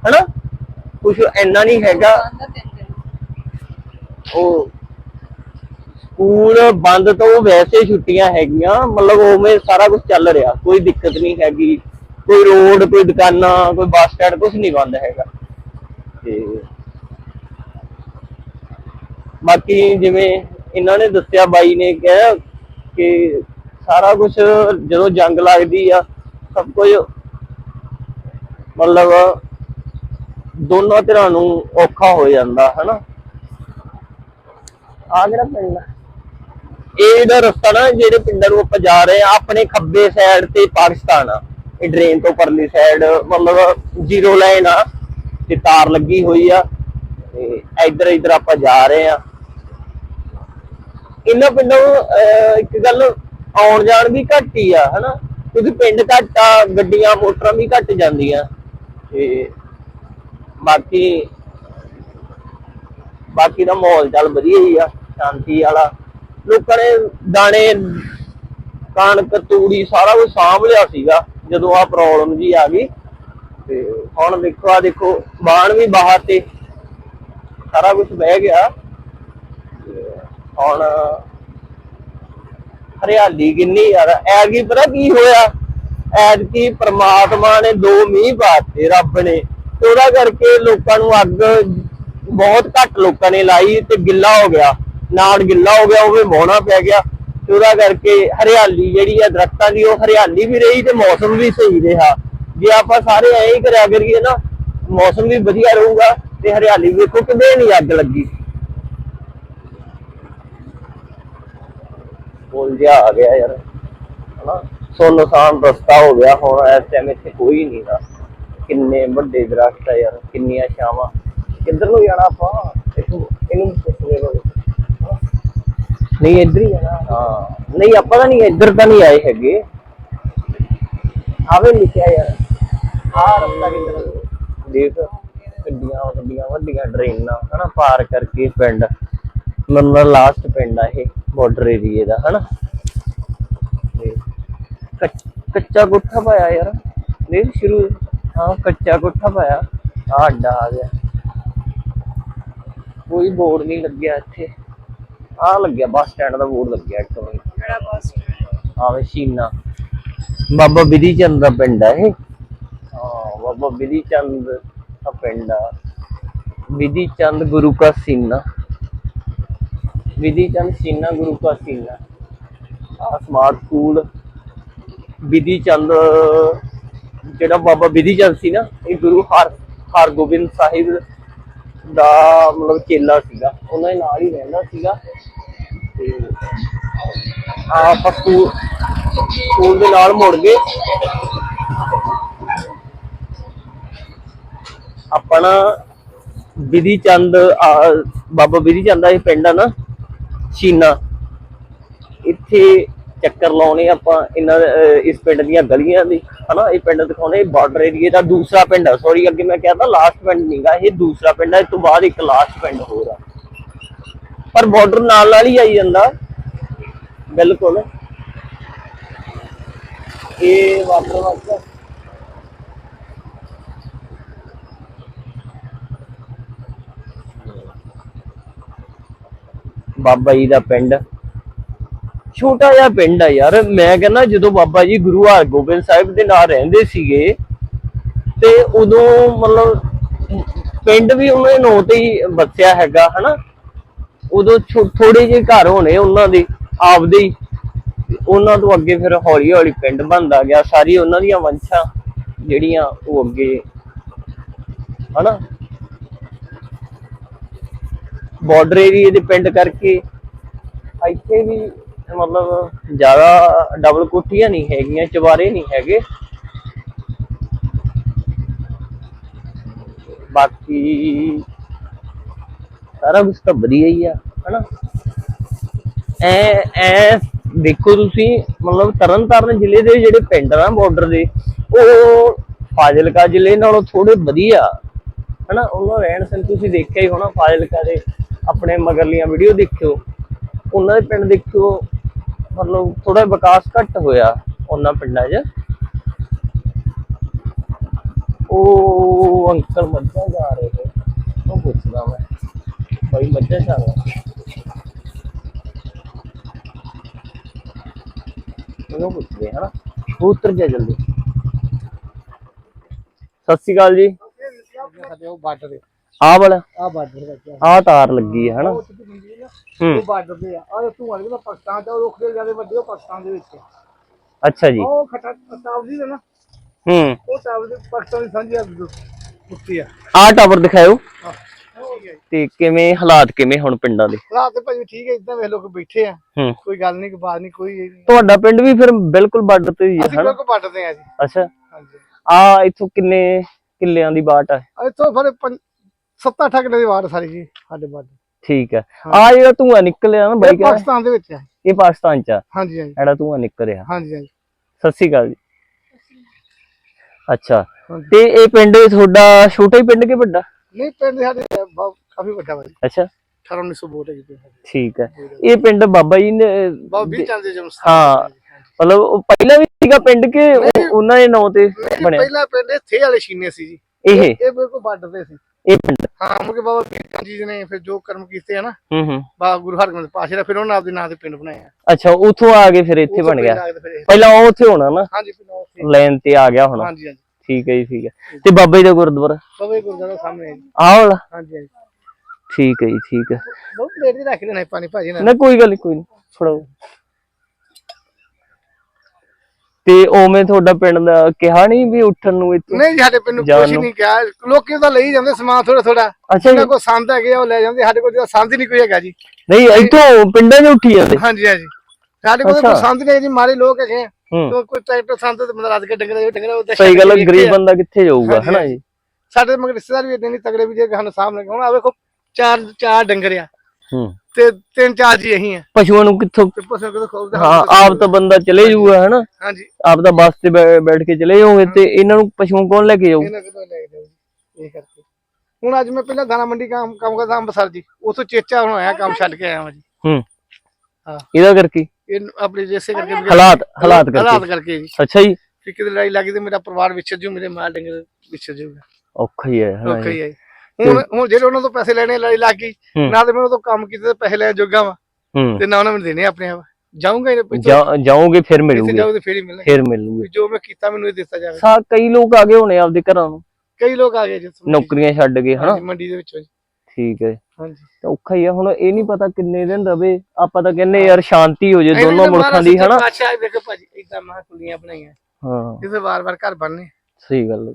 ਹਨਾ? ਕੁਝ ਇੰਨਾ ਨਹੀਂ ਹੈਗਾ। ਉਹ ਸਕੂਲ ਬੰਦ ਤੋਂ ਵੈਸੇ ਛੁੱਟੀਆਂ ਹੈਗੀਆਂ, ਮਤਲਬ ਉਵੇਂ ਸਾਰਾ ਕੁਝ ਚੱਲ ਰਿਹਾ, ਕੋਈ ਦਿੱਕਤ ਨਹੀਂ ਹੈਗੀ। ਕੋਈ ਰੋਡ ਕੋਈ ਦੁਕਾਨਾਂ ਕੋਈ ਬੱਸ ਸਟੈਂਡ ਕੁਝ ਨਹੀਂ ਬੰਦ ਹੈਗਾ। ਤੇ ਬਾਕੀ ਜਿਵੇਂ ਇਹਨਾਂ ਨੇ ਦੱਸਿਆ ਬਾਈ ਨੇ ਕਿਹਾ ਕਿ ਸਾਰਾ ਕੁਝ ਜਦੋਂ ਜੰਗ ਲੱਗਦੀ ਆ ਸਭ ਕੁਝ ਮਤਲਬ ਦੋਨੋਂ ਧਿਰਾਂ ਨੂੰ ਔਖਾ ਹੋ ਜਾਂਦਾ ਹਨਾ? ਆ ਕਿਹੜਾ ਪਿੰਡ ਇਹ ਜਿਹੜਾ ਰਸਤਾ ਨਾ ਜਿਹੜੇ ਪਿੰਡਾਂ ਨੂੰ ਆਪਾਂ ਜਾ ਰਹੇ ਆ ਆਪਣੇ ਖੱਬੇ ਸਾਈਡ ਤੇ ਪਾਕਿਸਤਾਨ ਆ। ਇਹ ਡਰੇਨ ਤੋਂ ਪਰਲੀ ਸਾਈਡ ਮਤਲਬ ਜ਼ੀਰੋ ਲਾਈਨ ਆ, ਤੇ ਤਾਰ ਲੱਗੀ ਹੋਈ ਆ, ਤੇ ਇੱਧਰ ਇੱਧਰ ਆਪਾਂ ਜਾ ਰਹੇ ਆ। ਇਹਨਾਂ ਪਿੰਡਾਂ ਨੂੰ ਇੱਕ ਗੱਲ ਆਉਣ ਜਾਣ ਵੀ ਘੱਟ ਹੀ ਆ, ਹਨਾ? ਕਿਉਂਕਿ ਪਿੰਡ ਘੱਟ ਆ, ਗੱਡੀਆਂ, ਮੋਟਰਾਂ ਵੀ ਘੱਟ ਜਾਂਦੀਆਂ। ਤੇ ਬਾਕੀ ਬਾਕੀ ਦਾ ਮਾਹੌਲ ਚੱਲ ਵਧੀਆ ਹੀ ਆ, ਸ਼ਾਂਤੀ ਵਾਲਾ। ਲੋਕਾਂ ਨੇ ਦਾਣੇ, ਕਣਕ, ਤੂੜੀ ਸਾਰਾ ਕੁਝ ਸਾਂਭ ਲਿਆ ਸੀਗਾ। ਜਦੋਂ ਆ ਪ੍ਰੋਬਲਮ ਜੀ ਆ ਗਈ, ਤੇ ਹੁਣ ਦੇਖੋ ਆ ਦੇਖੋ, ਬਾਣ ਵੀ ਬਾਹਰ ਤੇ ਸਾਰਾ ਕੁਝ ਬਹਿ ਗਿਆ। ਤੇ ਹੁਣ ਹਰਿਆਲੀ ਕਿੰਨੀ ਯਾਰ ਐਤਕੀ ਪਤਾ ਕੀ ਹੋਇਆ? ਐਤਕੀ ਪ੍ਰਮਾਤਮਾ ਨੇ ਦੋ ਮੀਂਹ ਪਾਤੇ ਰੱਬ ਨੇ, ਤੇ ਉਹਦਾ ਕਰਕੇ ਲੋਕਾਂ ਨੂੰ ਅੱਗ ਬਹੁਤ ਘੱਟ ਲੋਕਾਂ ਨੇ ਲਾਈ ਤੇ ਗਿੱਲਾ ਹੋ ਗਿਆ। ਨਾੜ ਗਿੱਲਾ ਹੋ ਗਿਆ, ਉਹ ਵੀ ਮੋਹਣਾ ਪੈ ਗਿਆ। ਤੇ ਉਹਦਾ ਕਰਕੇ ਹਰਿਆਲੀ ਜਿਹੜੀ ਆ ਦਰਖਤਾਂ ਦੀ, ਉਹ ਹਰਿਆਲੀ ਵੀ ਰਹੀ ਤੇ ਮੌਸਮ ਵੀ ਸਹੀ ਰਿਹਾ। ਜੇ ਆਪਾਂ ਸਾਰੇ ਐਂ ਹੀ ਕਰਿਆ ਕਰੀਏ ਨਾ, ਮੌਸਮ ਵੀ ਵਧੀਆ ਰਹੂਗਾ ਤੇ ਹਰਿਆਲੀ ਵੀ ਵੇਖੋ ਕਿਤੇ ਨਹੀਂ ਅੱਗ ਲੱਗੀ। ਬੋਲ ਜਿਹਾ ਆ ਗਿਆ ਯਾਰ, ਹਨਾ? ਸੁੰਨਸਾਨ ਰਸਤਾ ਹੋ ਗਿਆ, ਹੁਣ ਇਸ ਟਾਈਮ ਇੱਥੇ ਕੋਈ ਨਹੀਂ ਦਾ ਕਿੰਨੇ ਵੱਡੇ ਦਰਖਤ ਆ ਯਾਰ, ਕਿੰਨੀਆਂ ਛਾਵਾਂ। ਕਿੱਧਰ ਨੂੰ ਜਾਣਾ ਆਪਾਂ? ਇੱਥੋਂ, ਇਹਨੂੰ ਪੁੱਛਦੇ ਰਹੋ ਨਹੀਂ ਇੱਧਰ ਹੀ ਹਾਂ। ਨਹੀਂ ਆਪਾਂ ਤਾਂ ਨਹੀਂ ਇੱਧਰ ਤਾਂ ਨਹੀਂ ਆਏ ਹੈਗੇ। ਆਵੇ ਲਿਖਿਆ ਯਾਰ। ਆ ਰਸਤਾ ਕਿੱਧਰ? ਦੇਖ ਗੱਡੀਆਂ ਵੱਡੀਆਂ ਵੱਡੀਆਂ ਡਰੇਨਾਂ ਹਨਾ ਪਾਰ ਕਰਕੇ ਪਿੰਡ। ਮਤਲਬ ਲਾਸਟ ਪਿੰਡ ਆ ਇਹ ਬਾਰਡਰ ਏਰੀਏ ਦਾ ਹਨਾ। ਕੱਚ- ਕੋਠਾ ਪਾਇਆ ਯਾਰ। ਦੇਖ ਸ਼ੁਰੂ ਹਾਂ ਕੱਚਾ ਕੋਠਾ ਪਾਇਆ। ਆ ਅੱਡਾ ਆ ਗਿਆ। ਕੋਈ ਬੋਰਡ ਨਹੀਂ ਲੱਗਿਆ ਇੱਥੇ। ਆ ਲੱਗਿਆ ਬੱਸ ਸਟੈਂਡ ਦਾ ਬੋਰਡ ਲੱਗਿਆ ਇੱਕ ਵਾਰੀ। ਕਿਹੜਾ ਬੱਸ ਆਵੇ ਸ਼ੀਨਾ। ਬਾਬਾ ਬਿਧੀ ਚੰਦ ਦਾ ਪਿੰਡ ਹੈ ਇਹ। ਹਾਂ ਬਾਬਾ ਬਿਧੀ ਚੰਦ ਦਾ ਪਿੰਡ ਆ। ਬਿਧੀ ਚੰਦ ਗੁਰੂ ਕਾ ਸੀਨਾ। ਵਿਧੀ ਚੰਦ ਸੀਨਾ ਗੁਰੂ ਕਾ ਸੀਨਾ। ਆ ਸਮਾਰਟ ਸਕੂਲ ਵਿਧੀ ਚੰਦ ਜਿਹੜਾ ਬਾਬਾ ਵਿਧੀ ਚੰਦ ਸੀ ਨਾ ਇਹ ਗੁਰੂ ਹਰ ਹਰਗੋਬਿੰਦ ਸਾਹਿਬ ਦਾ ਮਤਲਬ ਚੇਲਾ ਸੀਗਾ ਉਹਨਾਂ ਦੇ ਨਾਲ ਹੀ ਰਹਿੰਦਾ ਸੀਗਾ। ਤੇ ਆਪਾਂ ਸਕੂਲ ਸਕੂਲ ਦੇ ਨਾਲ ਮੁੜ ਗਏ। ਆਪਣਾ ਵਿਧੀ ਚੰਦ ਆ, ਬਾਬਾ ਵਿਧੀ ਚੰਦ ਦਾ ਇਹ ਪਿੰਡ ਆ ਨਾ ਸ਼ੀਨਾ। ਇੱਥੇ ਚੱਕਰ ਲਾਉਣੇ ਆਪਾਂ ਇਹਨਾਂ ਇਸ ਪਿੰਡ ਦੀਆਂ ਗਲੀਆਂ ਦੀ। ਹਨਾ, ਇਹ ਪਿੰਡ ਦਿਖਾਉਣੇ ਬਾਰਡਰ ਏਰੀਏ ਦਾ ਦੂਸਰਾ ਪਿੰਡ ਆ। ਸੌਰੀ ਅੱਗੇ ਮੈਂ ਕਿਹਾ ਲਾਸਟ ਪਿੰਡ ਨਹੀਂਗਾ, ਇਹ ਦੂਸਰਾ ਪਿੰਡ ਹੈ ਇਸ ਤੋਂ ਬਾਅਦ ਇੱਕ ਲਾਸਟ ਪਿੰਡ ਹੋਰ ਆ। ਪਰ ਬਾਰਡਰ ਨਾਲ ਨਾਲ ਹੀ ਆਈ ਜਾਂਦਾ। ਬਿਲਕੁਲ। ਇਹ ਵਾਟਰ ਵਾਟਰ ਬਾਬਾ ਜੀ ਦਾ ਪਿੰਡ। ਛੋਟਾ ਜਿਹਾ ਪਿੰਡ ਆ ਯਾਰ। ਮੈਂ ਕਹਿੰਦਾ ਜਦੋਂ ਬਾਬਾ ਜੀ ਗੁਰੂ ਹਰਗੋਬਿੰਦ ਸਾਹਿਬ ਦੇ ਨਾਲ ਰਹਿੰਦੇ ਸੀਗੇ ਤੇ ਉਦੋਂ ਮਤਲਬ ਪਿੰਡ ਵੀ ਉਹਨਾਂ ਦੇ ਨਾਂ ਤੇ ਹੀ ਵਸਿਆ ਹੈਗਾ, ਹਨਾ? ਉਦੋਂ ਥੋੜੇ ਜਿਹੇ ਘਰ ਹੋਣੇ ਉਹਨਾਂ ਦੇ, ਆਪਦੇ ਹੀ। ਉਹਨਾਂ ਤੋਂ ਅੱਗੇ ਫਿਰ ਹੌਲੀ ਹੌਲੀ ਪਿੰਡ ਬਣਦਾ ਗਿਆ, ਸਾਰੀ ਉਹਨਾਂ ਦੀਆਂ ਵੰਸ਼ਾਂ ਜਿਹੜੀਆਂ ਉਹ ਅੱਗੇ, ਹਨਾ? ਬਾਰਡਰ ਏਰੀਏ ਦੇ ਪਿੰਡ ਕਰਕੇ ਇੱਥੇ ਵੀ ਮਤਲਬ ਜ਼ਿਆਦਾ ਡਬਲ ਕੋਠੀਆਂ ਨਹੀਂ ਹੈਗੀਆਂ ਚਵਾਰੇ ਨਹੀਂ ਹੈਗੇ। ਬਾਕੀ ਸਾਰਾ ਕੁਝ ਤਾਂ ਵਧੀਆ ਹੀ ਆ, ਹਨਾ? ਐ ਐ ਦੇਖੋ ਤੁਸੀਂ, ਮਤਲਬ ਤਰਨਤਾਰਨ ਜ਼ਿਲ੍ਹੇ ਦੇ ਜਿਹੜੇ ਪਿੰਡ ਆ ਬਾਰਡਰ ਦੇ, ਉਹ ਫਾਜ਼ਿਲਕਾ ਜ਼ਿਲ੍ਹੇ ਨਾਲੋਂ ਥੋੜੇ ਵਧੀਆ, ਹਨਾ? ਉਹਨਾਂ ਦਾ ਰਹਿਣ ਸਹਿਣ ਤੁਸੀਂ ਦੇਖਿਆ ਹੀ ਹੋਣਾ ਫਾਜ਼ਿਲਕਾ ਦੇ ਆਪਣੇ ਮਗਰਲੀਆਂ ਵੀਡੀਓ ਦੇਖਿਓ। ਉਹਨਾਂ ਦੇ ਪਿੰਡ ਦੇਖਿਓ ਮਤਲਬ ਥੋੜਾ ਵਿਕਾਸ ਘੱਟ ਹੋਇਆ ਉਹਨਾਂ ਪਿੰਡਾਂ 'ਚ। ਉਹ ਅੰਕਲ ਮੱਝਾਂ ਜਾ ਰਹੇ ਨੇ। ਉਹ ਪੁੱਛਦਾ ਮੈਂ ਭਾਈ ਮੱਝਾਂ ਜਾ ਰਹੇ ਪੁੱਛਦੇ ਹਨਾ ਉਹ ਉਤਰ ਜਲਦੀ। ਸਤਿ ਸ਼੍ਰੀ ਅਕਾਲ ਜੀ। ਆ ਵਾਲਾ। ਆ ਬਾਰਡਰ ਆ ਤਾਰ ਲੱਗੀ ਹੈ ਹਨਾ? ਉਹ ਬਾਰਡਰ ਦੇ ਆ। ਆ ਤੂੰ ਵਾਲੇ ਦਾ ਪਾਕਿਸਤਾਨ ਦਾ ਉਹ ਰੁੱਖ ਦੇ ਜ਼ਿਆਦਾ ਵੱਡੇ ਉਹ ਪਾਕਿਸਤਾਨ ਦੇ ਵਿੱਚ ਆ। ਅੱਛਾ ਜੀ। ਉਹ ਖਟਾ ਤਾਵਦੀ ਹੈ ਨਾ ਹੂੰ। ਉਹ ਤਾਵਦੀ ਪਾਕਿਸਤਾਨ ਦੀ ਸਾਂਝੀ ਆ ਮੁਕਤੀ ਆ। ਆਹ ਟਾਵਰ ਦਿਖਾਇਓ। ਹਾਂ ਹੋ ਗਿਆ ਜੀ। ਤੇ ਕਿਵੇਂ ਹਾਲਾਤ ਕਿਵੇਂ ਹੁਣ ਪਿੰਡਾਂ ਦੇ? ਹਾਲਾਤ ਤੇ ਭਾਜੀ ਠੀਕ ਹੈ ਇਦਾਂ ਵੇਖ ਲੋਕ ਬੈਠੇ ਆ। ਕੋਈ ਗੱਲ ਨਹੀਂ ਬਾਤ ਨਹੀਂ ਕੋਈ ਤੁਹਾਡਾ ਪਿੰਡ ਵੀ ਫਿਰ ਬਿਲਕੁਲ ਬਾਰਡਰ ਤੇ ਹੀ ਹੈ ਅਸੀਂ ਹਨਾ? ਲੋਕ ਬਾਰਡਰ ਆ ਜੀ। ਅੱਛਾ। ਹਾਂਜੀ। ਆ ਇੱਥੋਂ ਕਿੰਨੇ ਕਿੱਲਿਆਂ ਦੀ ਬਾਟ ਹੈ ਇੱਥੋਂ ਫਿਰ 7 8 ਕਿਲੇ ਦੀ ਸਾਰੀ ਜੀ ਸਾਡੇ ਬਾਰਡਰ ਠੀਕ ਹੈ। ਆ ਜਿਹੜਾ ਧੂਆ ਨਿਕਲਿਆ ਨਾ ਬਾਈ ਇਹ ਕਹਿੰਦਾ ਪਾਕਿਸਤਾਨ ਦੇ ਵਿੱਚ ਆ। ਇਹ ਪਾਕਿਸਤਾਨ ਚ ਆ। ਹਾਂਜੀ ਹਾਂਜੀ। ਜਿਹੜਾ ਧੂਆ ਨਿਕਲ ਰਿਹਾ ਹਾਂਜੀ ਹਾਂਜੀ। ਸਤਿ ਸ਼੍ਰੀ ਅਕਾਲ ਜੀ। ਅੱਛਾ। ਹਾਂਜੀ। ਤੇ ਇਹ ਪਿੰਡ ਤੁਹਾਡਾ ਛੋਟਾ ਹੀ ਪਿੰਡ ਕਿ ਵੱਡਾ? ਨਹੀਂ ਪਿੰਡ ਸਾਡੇ ਬਹੁਤ- ਕਾਫੀ ਵੱਡਾ ਵਾ ਜੀ ਅੱਛਾ 18 1900 ਵੋਟ ਹੈ ਜੀ। ਠੀਕ ਹੈ ਇਹ ਪਿੰਡ ਬਾਬਾ ਜੀ ਨੇ ਬਹੁਤ 20 ਚੰਦੇ ਜਮ ਹਾਂ। ਮਤਲਬ ਉਹ ਪਹਿਲਾਂ ਵੀ ਸੀਗਾ ਪਿੰਡ ਕਿ ਉਹ- ਉਹਨਾਂ ਦੇ ਨਾਂ ਤੇ ਬਣਿਆ? ਪਹਿਲਾਂ ਪਿੰਡ ਇੱਥੇ ਵਾਲੇ ਛੀਨੇ ਸੀ ਜੀ। ਇਹ? ਇਹ ਬਿਲਕੁਲ ਬਾਰਡਰ ਤੇ ਸੀ। ਇਹ ਪਿੰਡ। ਹਾਂ ਮੁਕੇ ਬਾਬਾ ਚੰਦ ਜੀ ਨੇ ਫਿਰ ਜੋ ਕਰਮ ਕੀਤੇ ਆ ਨਾ ਹੂੰ ਹੂੰ। ਬਾਬਾ ਗੁਰੂ ਹਰਗੋਬਿੰਦ ਪਾਸ਼ਾ ਦਾ ਫਿਰ ਉਹਨਾਂ ਆਪਦੇ ਨਾਂ ਤੇ ਪਿੰਡ ਬਣਾਇਆ। ਅੱਛਾ ਉੱਥੋਂ ਆ ਕੇ ਫਿਰ ਇੱਥੇ ਬਣ ਗਿਆ। ਪਹਿਲਾਂ ਉਹ ਉੱਥੇ ਹੋਣਾ ਨਾ? ਹਾਂਜੀ ਪਿੰਡ ਉੱਥੇ। ਲਾਈਨ ਤੇ ਆ ਗਿਆ ਹੋਣਾ। ਹਾਂਜੀ ਹਾਂਜੀ। ਠੀਕ ਹੈ ਜੀ ਠੀਕ ਹੈ। ਤੇ ਬਾਬਾ ਜੀ ਦਾ ਗੁਰਦੁਆਰਾ? ਬਾਬਾ ਜੀ ਗੁਰਦੁਆਰਾ ਸਾਹਮਣੇ ਹੈ ਆਹ ਵਾਲਾ? ਹਾਂਜੀ ਹਾਂਜੀ। ਠੀਕ ਹੈ ਜੀ ਠੀਕ ਹੈ। ਬਹੁਤ ਦੇਰ ਦੀ ਰੱਖ ਦੇਣਾ ਪਾਣੀ ਭਾਜੀ ਨਾ ਕੋਈ ਗੱਲ ਨੀ, ਕੋਈ ਨਹੀਂ ਫੜਾਓ। ਤੇ ਉਵੇਂ ਤੁਹਾਡਾ ਪਿੰਡ ਦਾ ਕਿਹਾ ਨਹੀਂ ਵੀ ਉੱਠਣ ਨੂੰ ਇੱਥੋਂ ਨਹੀਂ ਸਾਡੇ ਪਿੰਡ ਨੂੰ ਕੁਝ। ਨਹੀਂ ਕਿਹਾ। ਲੋਕੀ ਤਾਂ ਲਈ ਜਾਂਦੇ ਸਮਾਨ ਥੋੜਾ ਥੋੜਾ ਅੱਛਾ ਕੋਲ ਸੰਦ ਹੈਗੇ ਉਹ ਲੈ ਜਾਂਦੇ। ਸਾਡੇ ਕੋਲ ਜਿਹੜਾ ਸੰਦ ਹੀ ਨਹੀਂ ਕੋਈ ਹੈਗਾ ਜੀ। ਨਹੀਂ ਇੱਥੋਂ ਪਿੰਡਾਂ 'ਚ ਉੱਠੀ ਜਾਂਦੇ। ਹਾਂਜੀ ਹਾਂਜੀ। ਸਾਡੇ ਕੋਲ। ਕੋਈ ਸੰਦ ਨਹੀਂ ਜੀ ਮਾਰੇ ਲੋਕ ਹੈਗੇ ਕੋਈ ਟਰੈਕਟਰ ਸੰਦ ਤੇ ਬੰਦਾ ਰੱਦ ਕੇ ਡੰਗਰਾ ਡੰਗਰਾ ਉਹ ਸਹੀ ਗੱਲ ਗਰੀਬ ਬੰਦਾ ਕਿੱਥੇ ਜਾਊਗਾ ਹਨਾ ਜੀ? ਸਾਡੇ ਮਗਰ ਰਿਸ਼ਤੇਦਾਰ ਵੀ ਇੰਨੇ ਨਹੀਂ ਤਗੜੇ ਵੀ ਜੇ ਸਾਨੂੰ ਸਾਹਮਣੇ ਹੁਣ ਆ ਵੇਖੋ ਚਾਰ ਚਾਰ ਡੰਗਰ ਆ। ਤੇ ਤਿੰਨ ਚਾਰ ਜੀ ਅਸੀਂ ਆ। ਪਸ਼ੂਆਂ ਨੂੰ ਕਿੱਥੋਂ ਤੇ ਪਸੋਂ ਕਿਤੇ ਖੋਲਦੇ ਹਾਂ ਆਪ ਤਾਂ ਬੰਦਾ ਚਲੇ ਜਾਊਗਾ ਹਨਾ? ਹਾਂਜੀ। ਆਪ ਤਾਂ ਬੱਸ ਤੇ ਬੈਠ ਕੇ ਚਲੇ ਜਾਓਗੇ ਤੇ ਇਹਨਾਂ ਨੂੰ ਪਸ਼ੂਆਂ ਕੌਣ ਲੈ ਕੇ ਜਾਊ? ਇਹਨਾਂ ਕਿਤੋਂ ਲੈ ਕੇ ਜਾਓ ਜੀ? ਇਹ ਕਰਕੇ। ਹੁਣ ਅੱਜ ਮੈਂ ਪਹਿਲਾਂ ਦਾਣਾ ਮੰਡੀ ਕੰਮ ਕੰਮ ਕਰਦਾ ਅੰਬਸਰ ਜੀ। ਉਥੋਂ ਚੇਚਾ ਹੁਣ ਆਇਆ ਕੰਮ ਛੱਡ ਕੇ ਆਇਆ ਹਾਂ ਜੀ। ਹੂੰ। ਹਾਂ। ਇਹਦਾ ਕਰਕੇ? ਇਹ ਆਪਣੇ ਜੈਸੇ ਕਰਕੇ ਹਾਲਾਤ ਹਾਲਾਤ ਹਾਲਾਤ ਕਰਕੇ। ਕਰਕੇ ਜੀ। ਅੱਛਾ ਜੀ। ਕਿ ਕਿਤੇ ਲੜਾਈ ਲੱਗੀ ਤੇ ਮੇਰਾ ਪਰਿਵਾਰ ਵਿਛੜ ਜੂ ਮੇਰੇ ਮਾਲ ਡੰਗਰ ਵਿਛੜ ਜੂਗਾ। ਔਖਾ ਹੀ ਹੈ ਔਖਾ। ਹੀ ਹੈ ਜੀ। ਹੁਣ ਹੁਣ ਜਿਹੜੇ ਉਹਨਾਂ ਤੋਂ ਪੈਸੇ ਲੈਣੇ ਲੜਾਈ ਲੱਗ ਗਈ। ਨਾ ਤੇ ਮੈਂ ਉਹ ਤੋਂ ਕੰਮ ਕੀਤੇ ਤੇ ਪੈਸੇ ਲੈਣ ਜੋਗਾ ਵਾ। ਤੇ ਨਾ ਉਹਨਾਂ ਮੈਨੂੰ ਦੇਣੇ ਆਪਣੇ ਆਪ। ਜਾਊਂਗਾ ਇਹ ਜਾਓਗੇ ਫਿਰ ਮਿਲੂਗੇ। ਫੇਰ ਹੀ ਮਿਲਣਗੇ। ਫਿਰ ਮਿਲੂਗੇ। ਜੋ ਮੈਂ ਕੀਤਾ ਮੈਨੂੰ ਇਹ ਦਿੱਤਾ ਜਾਵੇ। ਸਾ ਕਈ ਲੋਕ ਆ ਗਏ ਹੋਣੇ ਆਪਦੇ ਘਰਾਂ ਨੂੰ। ਕਈ ਲੋਕ ਆ ਗਏ ਜੀ। ਨੌਕਰੀਆਂ ਛੱਡ ਕੇ ਹਨਾ? ਮੰਡੀ ਦੇ ਵਿੱਚੋਂ ਠੀਕ ਹੈ। ਹਾਂਜੀ। ਤੇ ਔਖਾ ਹੀ ਆ। ਹੁਣ ਇਹ ਨਹੀਂ ਪਤਾ ਕਿੰਨੇ ਦਿਨ ਰਵੇ। ਆਪਾਂ ਤਾਂ ਕਹਿੰਦੇ ਯਾਰ ਸ਼ਾਂਤੀ ਹੋ ਜੇ ਦੋਨੋਂ ਮੁਲਕਾਂ ਦੀ ਹਨਾ? ਪਾਤਸ਼ਾਹ ਵੇਖੋ ਭਾਜੀ ਇਦਾਂ ਮਾਂ ਕੁਲੀਆਂ ਬਣਾਈਆਂ। ਹਾਂ। ਕਿਸੇ ਵਾਰ-ਵਾਰ ਘਰ ਬਣਨੇ। ਸਹੀ ਗੱਲ ਹੈ।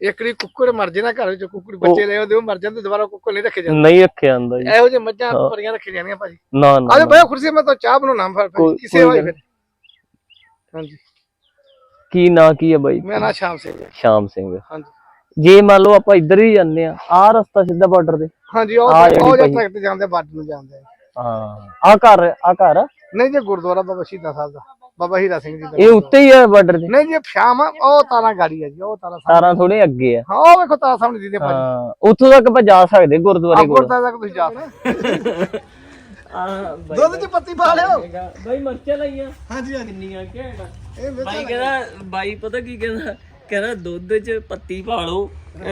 ਇੱਕੜੀ ਕੁੱਕੜ ਮਰ ਜੇ ਨਾ ਘਰ ਵਿੱਚ ਕੁੱਕੜ ਬੱਚੇ ਲੈ ਆਉਂਦੇ ਉਹ ਮਰ ਜਾਂਦੇ ਦੁਬਾਰਾ ਕੁੱਕੜ ਨਹੀਂ ਰੱਖੇ ਜਾਂਦੇ। ਨਹੀਂ ਰੱਖਿਆ ਜਾਂਦਾ ਜੀ। ਇਹੋ ਜਿਹੇ ਮੱਝਾਂ ਪਰੀਆਂ ਰੱਖੀ ਜਾਂਦੀਆਂ ਭਾਜੀ। ਨਾ ਨਾ ਆਜੋ ਨਾ। ਬਹਿ ਕੁਰਸੀ ਮੈਂ ਤਾਂ ਚਾਹ ਬਣਾਉਣਾ ਫਿਰ ਕਿਸੇ ਹੋਈ ਫਿਰ। ਹਾਂਜੀ। ਕੀ ਨਾਂ ਕੀ ਹੈ ਬਾਈ? ਮੇਰਾ ਨਾਮ ਸ਼ਾਮ ਸਿੰਘ ਹੈ। ਸ਼ਾਮ ਸਿੰਘ ਹਾਂਜੀ। ਜੇ ਮੰਨ ਲਓ ਆਪਾਂ ਇੱਧਰ ਹੀ ਜਾਂਦੇ ਆ ਆਹ ਰਸਤਾ ਸਿੱਧਾ ਬਾਰਡਰ ਤੇ। ਹਾਂਜੀ ਉਹ ਉਹ ਭਾਜੀ- ਜਿਹੜਾ ਟਰੈਕਟਰ ਜਾਂਦੇ ਬਾਰਡਰ ਨੂੰ ਜਾਂਦੇ ਆ। ਹਾਂ। ਆ ਘਰ ਆ ਘਰ ਆ? ਨਹੀਂ ਜੇ ਗੁਰਦੁਆਰਾ ਬਾਬਾ ਸ਼ਹੀਦਾਂ ਸਾਹਿਬ ਦਾ। ਬਾਬਾ ਹੀਰਾ ਸਿੰਘ ਜੀ ਦਾ ਇਹ ਉੱਤੇ ਹੀ ਆ ਬਾਰਡਰ ਤੇ? ਨਹੀਂ ਜੀ ਸ਼ਾਮ ਆ ਉਹ ਤਾਰਾਂ ਗਾੜੀ ਹੈ ਜੀ ਉਹ ਤਾਰਾਂ ਸਾਹਮਣੇ। ਤਾਰਾਂ ਥੋੜੇ ਅੱਗੇ ਆ। ਹਾਂ ਉਹ ਵੇਖੋ ਤਾਰਾਂ ਸਾਹਮਣੇ ਦੀਦੇ ਭਾਜੀ। ਹਾਂ ਉੱਥੋਂ ਤੱਕ ਆਪਾਂ ਜਾ ਸਕਦੇ ਗੁਰਦੁਆਰੇ ਕੋਲ। ਗੁਰਦੁਆਰਾ ਤੱਕ ਤੁਸੀਂ ਜਾ ਸਕਦੇ। ਦੁੱਧ 'ਚ ਪੱਤੀ ਪਾ ਲਿਓ। ਬਾਈ ਮਰਚਾਂ ਲਾਈਆਂ। ਹਾਂਜੀ ਹਾਂਜੀ। ਕਿੰਨੀਆਂ ਘੈਂਟ ਇਹ ਵਿੱਚ ਬਾਈ ਕਹਿੰਦਾ ਬਾਈ ਪਤਾ ਕੀ ਕਹਿੰਦਾ? ਕਹਿੰਦਾ ਦੁੱਧ 'ਚ ਪੱਤੀ ਪਾ ਲਓ।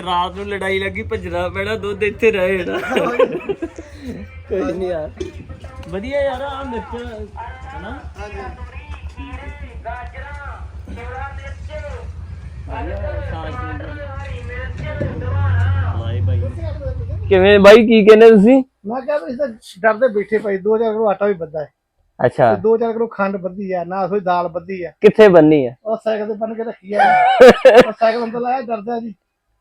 ਰਾਤ ਨੂੰ ਲੜਾਈ ਲੱਗੀ ਭੱਜਣਾ ਪੈਣਾ ਦੁੱਧ ਇੱਥੇ ਰਹੇ ਨਾ ਕੋਈ ਨਹੀਂ ਯਾਰ। ਵਧੀਆ ਯਾਰ ਆ ਮਿਰਚ ਹਨਾ? ਕਿਵੇਂ ਬਾਈ ਕੀ ਕਹਿੰਦੇ ਤੁਸੀਂ? ਮੈਂ ਕਿਹਾ ਵੀ ਇਸ ਤਾਂ ਡਰਦੇ ਬੈਠੇ ਭਾਈ 2000 ਕਿਲੋ ਆਟਾ ਵੀ ਬੱਦਾ ਹੈ। ਅੱਛਾ। ਤੇ 2000 ਕਿਲੋ ਖੰਡ ਬੱਧੀ ਆ ਨਾ ਕੋਈ ਦਾਲ ਬੱਧੀ ਆ ਕਿੱਥੇ ਬੰਨੀ ਆ ਉਹ ਸਾਈਕਲ ਤੇ ਬੰਨ ਕੇ ਰੱਖੀ ਆ ਉਹ ਸਾਈਕਲ ਅੰਦਰ ਲਾਇਆ ਡਰਦਾ ਜੀ।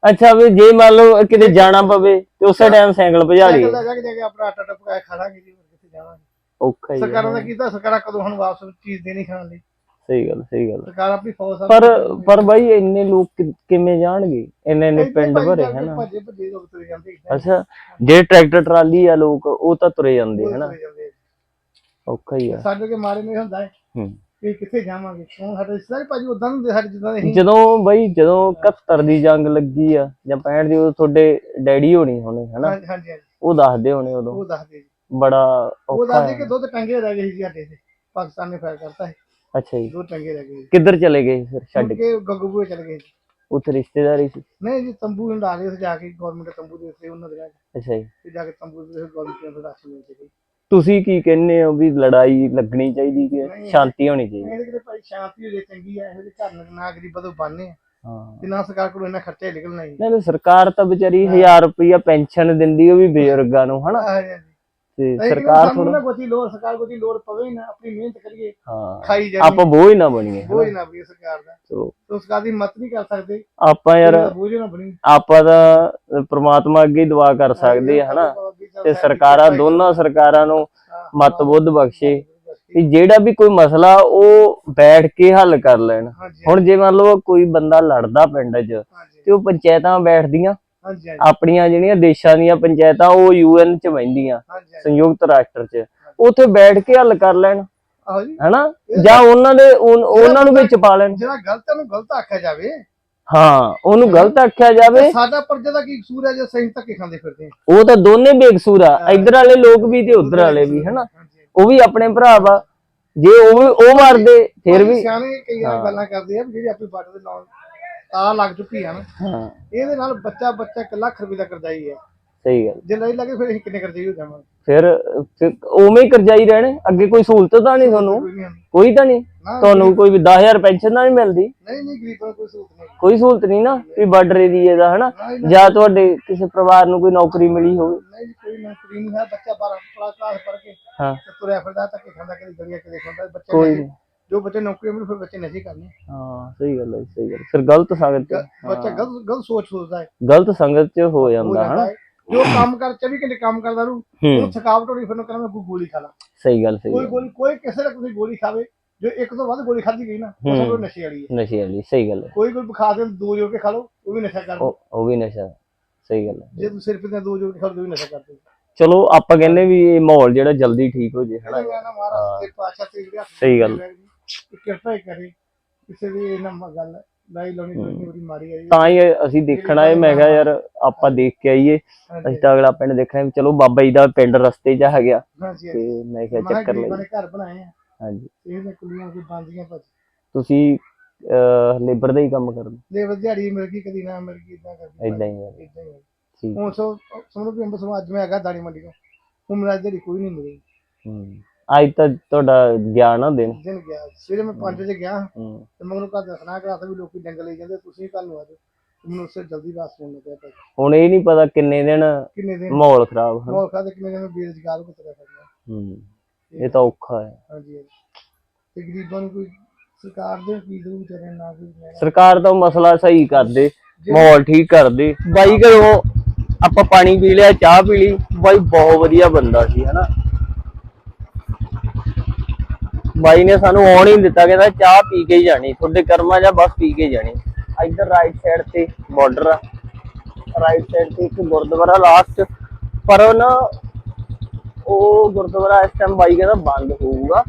ਅੱਛਾ ਵੀ ਜੇ ਮੰਨ ਲਓ ਕਿਤੇ ਜਾਣਾ ਪਵੇ ਤੇ ਉਸੇ ਟਾਈਮ ਸਾਈਕਲ ਭਜਾ ਸਾਈਕਲ ਲਈਏ। ਲੈ ਜਾ ਕੇ ਜਾ ਕੇ ਆਪਣਾ ਆਟਾ ਟਪਕਾਇਆ ਖਾ ਲਾਂਗੇ ਜੀ ਕਿੱਥੇ ਜਾਵਾਂਗੇ। ਔਖਾ ਹੀ। ਸਰਕਾਰਾਂ ਦਾ ਕੀਤਾ ਸਰਕਾਰਾਂ ਕਦੋਂ ਹੁਣ ਵਾਪਸ ਚੀਜ਼ ਦੇਣੀ ਖਾਣ ਲਈ। ਸਹੀ ਗੱਲ ਸਹੀ ਗੱਲ। ਸਰਕਾਰ ਆਪਣੀ ਫੌਜ ਆ ਪਰ ਪਰ ਬਾਈ ਇੰਨੇ ਲੋਕ ਕਿ- ਕਿਵੇਂ ਜਾਣਗੇ? ਇੰਨੇ ਇੰਨੇ ਪਿੰਡ ਭਰੇ ਹਨਾ? ਭੱਜੇ ਭੱਜੇ ਲੋਕ ਤੁਰੇ ਜਾਂਦੇ ਇੱਦਾਂ ਅੱਛਾ ਜੇ ਟਰੈਕਟਰ ਟਰਾਲੀ ਆ ਲੋਕ ਉਹ ਤਾਂ ਤੁਰੇ ਜਾਂਦੇ ਤੁਰੇ ਜਾਂਦੇ। ਔਖਾ ਹੀ ਆ। ਸਾਡੇ ਕੇ ਮਾਰੇ ਨਹੀਂ ਹੁੰਦਾ ਹੈ ਹੂੰ। ਕਿ ਕਿੱਥੇ ਜਾਵਾਂਗੇ? ਹੁਣ ਸਾਡੇ ਰਿਸ਼ਤੇਦਾਰ ਭਾਜੀ ਉਦਾਂ ਨੂੰ ਸਾਡੇ ਜਿੱਦਾਂ ਦੇ ਅਸੀਂ। ਜਦੋਂ ਬਾਈ ਜਦੋਂ 71 ਦੀ ਜੰਗ ਲੱਗੀ ਆ ਜਾਂ 65 ਦੀ ਉਦੋਂ ਤੁਹਾਡੇ ਡੈਡੀ ਹੋਣੀ ਹੋਣੇ ਹਨਾ? ਹਾਂਜੀ ਹਾਂਜੀ ਹਾਂਜੀ, ਉਹ ਦੱਸਦੇ ਹੋਣੇ ਉਦੋਂ। ਉਹ ਦੱਸਦੇ ਜੀ। ਬੜਾ ਉਹ ਔਖਾ ਦੱਸਦੇ ਹੈ। ਕਿ ਦੁੱਧ ਟੰਗੇ ਰਹਿ ਗਏ ਸੀ ਸਾਡੇ ਤੇ ਪਾਕਿਸਤਾਨ ਨੇ ਫਾਇਰ ਕਰਤਾ ਹੈ ਅੱਛਾ ਜੀ। ਦੋ ਟੰਗੇ ਰਹਿ ਗਏ। ਕਿੱਧਰ ਚਲੇ ਗਏ ਫਿਰ ਛੱਡ ਕੇ? ਕੇ ਗੱਗੂਏ ਚਲੇ ਗਏ ਜੀ। ਉੱਥੇ ਰਿਸ਼ਤੇਦਾਰੀ ਸੀ? ਨਹੀਂ ਜੀ ਤੰਬੂ ਹੰਡਾ ਲਏ ਉੱਥੇ ਜਾ ਕੇ ਗਵਰਨਮੈਂਟ ਤੰਬੂ ਦੇ ਉੱਤੇ ਉਹਨਾਂ ਦੇ ਜਾ ਕੇ ਅੱਛਾ ਜੀ। ਤੇ ਜਾ ਕੇ ਤੰਬੂ ਦੇ ਗਵਰਨਮੈਂਟ ਨੂੰ ਰਾਸ਼ਨ ਮਿਲ ਗਈ ਤੁਸੀਂ ਕੀ ਕਹਿੰਦੇ ਹੋ ਵੀ ਲੜਾਈ ਲੱਗਣੀ ਚਾਹੀਦੀ ਕਿ ਨਹੀਂ। ਸ਼ਾਂਤੀ ਹੋਣੀ ਚਾਹੀਦੀ? ਇਹਦੇ ਕਿਤੇ ਭਾਈ ਸ਼ਾਂਤੀ ਹੋ ਜੇ ਚੰਗੀ ਆ ਇਹੋ ਜਿਹੇ ਘਰ ਨੂੰ ਨਾ ਗਰੀਬਾਂ ਤੋਂ ਬਾਨੇ ਹਾਂ। ਤੇ ਨਾ ਸਰਕਾਰ ਕੋਲ ਇੰਨਾ ਖਰਚਾ ਹੀ ਨਿਕਲਣਾ ਹੀ ਨਹੀਂ ਤਾਂ ਸਰਕਾਰ ਤਾਂ ਵਿਚਾਰੀ 1000 ਰੁਪਇਆ ਪੈਨਸ਼ਨ ਦਿੰਦੀ ਉਹ ਵੀ ਬਜ਼ੁਰਗਾਂ ਨੂੰ ਹਨਾ? ਤੇ ਸਰਕਾਰ ਥੋੜਾ ਥੋੜਾ ਕੋਈ ਲੋੜ ਸਰਕਾਰ ਕੋਈ ਲੋੜ ਪਵੇ ਨਾ ਆਪਣੀ ਮਿਹਨਤ ਕਰੀਏ ਹਾਂ। ਖਾਈ ਜਾਈਏ ਆਪਾਂ ਬੋਝ ਨਾ ਬਣੀਏ ਬੋਝ ਨਾ ਬਣੀ ਸਰਕਾਰ ਦਾ। ਚਲੋ। ਤੇ ਸਰਕਾਰ ਦੀ ਮਤ ਨਹੀਂ ਕਰ ਸਕਦੇ। ਆਪਾਂ ਯਾਰ ਬੋਝ ਨਾ ਬਣੀ। ਆਪਾਂ ਤਾਂ ਪ੍ਰਮਾਤਮਾ ਅੱਗੇ ਹੀ ਦੁਆ ਕਰ ਸਕਦੇ ਆ ਹਨਾ? ਤੇ ਸਰਕਾਰਾਂ ਦੋਨਾਂ ਸਰਕਾਰਾਂ ਨੂੰ ਮਤ ਬੁੱਧ ਬਖਸ਼ੇ ਕਿ ਜਿਹੜਾ ਵੀ ਕੋਈ ਮਸਲਾ ਉਹ ਬੈਠ ਕੇ ਹੱਲ ਕਰ ਲੈਣ। ਹੁਣ ਜੇ ਮੰਨ ਲਓ ਕੋਈ ਬੰਦਾ ਲੜਦਾ ਪਿੰਡ 'ਚ ਤੇ ਉਹ ਪੰਚਾਇਤਾਂ ਬੈਠਦੀਆਂ ਆਪਣੀਆਂ ਜਿਹੜੀਆਂ ਦੇਸ਼ਾਂ ਦੀਆਂ ਪੰਚਾਇਤਾਂ ਉਹ ਯੂਐਨ 'ਚ ਬੈਠਦੀਆਂ ਸੰਯੁਕਤ ਰਾਸ਼ਟਰ 'ਚ। ਉੱਥੇ ਬੈਠ ਕੇ ਹੱਲ ਕਰ ਲੈਣ ਹਨਾ? ਜਾਂ ਉਹਨਾਂ ਦੇ ਉਹਨਾਂ ਨੂੰ ਵਿੱਚ ਪਾ ਲੈਣ। ਜਿਹੜਾ ਗਲਤ ਉਹਨੂੰ ਗਲਤ ਆਖਿਆ ਜਾਵੇ। ਹਾਂ ਉਹਨੂੰ ਗਲਤ ਆਖਿਆ ਜਾਵੇ। ਸਾਡਾ ਪਰਜਾ ਦਾ ਕੀ ਕਸੂਰ ਹੈ ਜੇ ਸਹੀ ਧੱਕੇ ਖਾਂਦੇ ਫਿਰਦੇ ਉਹ ਤਾਂ ਦੋਨੇ ਬੇਕਸੂਰ ਆ ਇੱਧਰ ਵਾਲੇ ਲੋਕ ਵੀ ਤੇ ਉੱਧਰ ਵਾਲੇ ਵੀ ਹਨਾ? ਉਹ ਵੀ ਆਪਣੇ ਭਰਾ ਵਾ। ਜੇ ਉਹ ਉਹ ਮਾਰਦੇ ਫਿਰ ਵੀ ਸਿਆਣੇ ਕਈਆਂ ਗੱਲਾਂ ਕਰਦੇ ਆ ਜਿਹੜੀ ਆਪਣੀ ਬਾਟ ਦੇ ਨਾਲ ਤਾਂ ਲੱਗ ਚੁੱਕੀ ਆ ਨਾ। ਹਾਂ। ਇਹਦੇ ਨਾਲ ਬੱਚਾ ਬੱਚਾ 1 ਲੱਖ ਰੁਪਏ ਦਾ ਕਰਜ਼ਾਈ ਹੈ ਸਹੀ ਗੱਲ। ਜੇ ਨਹੀਂ ਲੱਗੇ ਫਿਰ ਅਸੀਂ ਕਿੰਨੇ ਕਰਜ਼ਾਈ ਹੋ ਜਾਵਾਂਗੇ। ਫਿਰ ਫਿਰ ਉਵੇਂ ਹੀ ਕਰਜਾਈ ਰਹਿਣੇ। ਅੱਗੇ ਕੋਈ ਸਹੂਲਤ ਤਾਂ ਨਹੀਂ ਤੁਹਾਨੂੰ? ਕੋਈ ਤਾਂ ਨਹੀਂ? ਤੁਹਾਨੂੰ ਕੋਈ 10000 ਪੈਨਸ਼ਨ ਤਾਂ ਨਹੀਂ ਮਿਲਦੀ? ਨਹੀਂ ਨਹੀਂ ਗਰੀਬਾਂ ਨੂੰ ਕੋਈ ਸਹੂਲਤ ਨਹੀਂ। ਕੋਈ ਸਹੂਲਤ ਨਹੀਂ ਨਾ ਵੀ ਬਾਰਡਰ ਏਰੀਏ ਦਾ ਹਨਾ? ਜੀ, ਤੁਹਾਡੇ ਕਿਸੇ ਪਰਿਵਾਰ ਨੂੰ ਕੋਈ ਨੌਕਰੀ ਮਿਲੀ ਹੋਵੇ। ਨਹੀਂ ਕੋਈ ਨੌਕਰੀ ਨਹੀਂ ਹੈ। ਬੱਚਾ 12 ਕਲਾਸ ਪੜ੍ਹ ਕੇ ਹਾਂ। ਤੇ ਤੁਰਿਆ ਫਿਰਦਾ ਧੱਕੇ ਖਾਂਦਾ ਕਦੇ ਗਲੀਆਂ ਕਦੇ ਖਾਂਦਾ ਬੱਚੇ ਕੋਈ ਨਹੀਂ। ਜੋ ਬੱਚੇ ਨੌਕਰੀ ਮਿਲੂ ਫਿਰ ਬੱਚੇ ਨਸ਼ੇ ਕਰਨੇ ਹਾਂ। ਸਹੀ ਗੱਲ ਹੈ ਸਹੀ ਗੱਲ ਫਿਰ ਗਲਤ ਸੰਗਤ ਚ ਬੱਚਾ ਗਲਤ ਗਲਤ ਸੋਚ ਸੋਚਦਾ ਹੈ। ਗਲਤ ਸੰਗਤ ਚ ਹੋ ਜਾਂਦਾ ਹਨਾ ਹੈ। ਜੋ ਕੰਮ ਕਰ 24 ਘੰਟੇ ਕੰਮ ਕਰਦਾ ਰੂ ਉਹ ਥਕਾਵਟ ਹੋਣੀ ਫਿਰ ਉਹਨੂੰ ਕਹਿੰਦਾ ਮੈਂ ਕੋਈ ਗੋਲੀ ਖਾ ਲਾ। ਸਹੀ ਗੱਲ ਸਹੀ ਕੋਈ ਗੱਲ। ਕੋਈ ਕਿਸੇ ਦਾ ਕੋਈ ਗੋਲੀ ਖਾਵੇ ਜੋ ਇੱਕ ਤੋਂ ਵੱਧ ਗੋਲੀ ਖਾਧੀ ਗਈ ਨਾ ਉਹ ਨਸ਼ੇ ਵਾਲੀ ਹੈ। ਨਸ਼ੇ ਵਾਲੀ ਸਹੀ ਗੱਲ ਹੈ। ਕੋਈ ਕੋਈ ਖਾ ਕੇ ਦੋ ਜੋੜ ਕੇ ਖਾ ਲਓ ਉਹ ਵੀ ਨਸ਼ਾ ਕਰਦਾ ਉਹ ਵੀ ਨਸ਼ਾ ਸਹੀ ਗੱਲ ਹੈ। ਜੇ ਤੁਸੀਂ ਸਿਰਫ ਤੇ ਦੋ ਜੋੜ ਕੇ ਖਾ ਵੀ ਨਸ਼ਾ ਕਰਦੇ ਚਲੋ ਆਪਾਂ ਕਹਿੰਦੇ ਵੀ ਇਹ ਮਾਹੌਲ ਜਿਹੜਾ ਜਲਦੀ ਠੀਕ ਹੋ ਜੇ ਹਨਾ। ਨਾ ਸਹੀ ਗੱਲ। ਕਿਰਪਾ ਹੀ ਕਰੇ ਕਿਸੇ ਦੀ ਇਹਨਾਂ ਮ- ਗੱਲ ਲਾਈ ਲਾਉਣੀ ਕੋਈ ਬੜੀ ਮਾਰੀ ਆਈ ਤਾਂ ਹੀ ਅਸੀਂ ਦੇਖਣਾ ਹੈ ਮੈਂ ਕਿਹਾ ਯਾਰ ਆਪਾਂ ਦੇਖ ਕੇ ਆਈਏ। ਅਸੀਂ ਤਾਂ ਅਗਲਾ ਪਿੰਡ ਦੇਖਣਾ ਵੀ ਚਲੋ ਬਾਬਾ ਜੀ ਦਾ ਪਿੰਡ ਰਸਤੇ 'ਚ ਹੈਗਾ। ਹਾਂਜੀ ਤੇ ਮੈਂ ਕਿਹਾ ਮੈਂ ਚੱਕਰ ਗਰੀਬਾਂ ਲਈ ਨੇ ਘਰ ਬਣਾਏ ਆ। ਹਾਂਜੀ। ਇਹਦੇ ਕੁਲੀਆਂ ਕੋਈ ਬੰਦੀਆਂ ਭੱਜ। ਤੁਸੀਂ ਲੇਬਰ ਦਾ ਹੀ ਕੰਮ ਕਰਦੇ ਲੇਬਰ ਦਿਹਾੜੀ ਮਿਲ ਗਈ ਕਦੀ ਨਾ ਮਿਲ ਗਈ ਇਦਾਂ ਕਰਦੀ ਇਦਾਂ ਹੀ। ਇਦਾਂ ਹੀ। ਠੀਕ। ਹੁਣ ਸੋ ਸਮਝੋ ਵੀ ਅੰਬ ਸਮਾਜ ਮੈਂ ਹੈਗਾ ਦਾਣੀ ਮੰਡੀ ਤੋਂ। ਹੁਣ ਮੇਰਾ ਦਿਹਾੜੀ ਕੋਈ ਨਹੀਂ ਮਿਲੀ। ਹੂੰ। ਅੱਜ ਤਾਂ ਤੁਹਾਡਾ ਗਿਆ ਨਾ ਦਿਨ। ਦਿਨ ਗਿਆ। ਸਵੇਰੇ ਮੈਂ 5 ਵਜੇ ਗਿਆ। ਹੂੰ। ਤੇ ਮੈਨੂੰ ਘਰ ਦੱਸਣਾ ਕਰਾਤਾ ਵੀ ਲੋਕੀ ਡੰਗਰ ਲਈ ਜਾਂਦੇ ਤੁਸੀਂ ਕੱਲ ਨੂੰ ਆ ਜਾਓ ਤੇ ਮੈਨੂੰ ਉਸੇ ਜਲਦੀ ਵਾਪਸ ਹੋਣ ਲੱਗਿਆ ਭਾਈ। ਹੁਣ ਇਹ ਨਹੀਂ ਪਤਾ ਕਿੰਨੇ ਦਿਨ ਕਿੰਨੇ ਦਿਨ? ਮਾਹੌਲ ਖਰਾਬ ਹਨ। ਮੌਕਾ ਤੇ ਕਿੰਨੇ ਦਿਨ ਬੇਰੁਜ਼ਗਾਰ ਹੋ ਤੁਰਿਆ ਫਿਰਦਾ ਹੂੰ। ਇਹ ਤਾਂ ਔਖਾ ਹੈ। ਹਾਂਜੀ ਹਾਂਜੀ। ਤੇ ਗਰੀਬਾਂ ਨੂੰ ਕੋਈ ਸਰਕਾਰ ਦੇ ਕੀ ਦੂ ਵਿਚਾਰੇ ਨਾ ਕੋਈ ਲੈਣਾ। ਸਰਕਾਰ ਤਾਂ ਮਸਲਾ ਸਹੀ ਕਰ ਦੇ ਮਾਹੌਲ ਠੀਕ ਕਰ ਦੇ ਬਾਈ ਘਰੋਂ ਆਪਾਂ ਪਾਣੀ ਪੀ ਲਿਆ ਚਾਹ ਪੀ ਲਈ। ਬਾਈ ਬਹੁਤ ਵਧੀਆ ਬੰਦਾ ਸੀ ਹਨਾ? ਬਾਈ ਨੇ ਸਾਨੂੰ ਆਉਣ ਹੀ ਨੀ ਦਿੱਤਾ, ਕਹਿੰਦਾ ਚਾਹ ਪੀ ਕੇ ਹੀ ਜਾਣੀ, ਤੁਹਾਡੇ ਕਰਮਾਂ ਜਾਂ ਬਸ ਪੀ ਕੇ ਜਾਣੀ। ਇੱਧਰ ਰਾਈਟ ਸਾਈਡ ਤੇ ਬਾਰਡਰ ਆ। ਰਾਈਟ ਸਾਈਡ ਤੇ ਇੱਕ ਗੁਰਦੁਆਰਾ ਲਾਸਟ ਪਰ ਉਹ ਨਾ ਉਹ ਗੁਰਦੁਆਰਾ ਇਸ ਟਾਈਮ ਬਾਈ ਕਹਿੰਦਾ ਬੰਦ ਹੋਊਗਾ।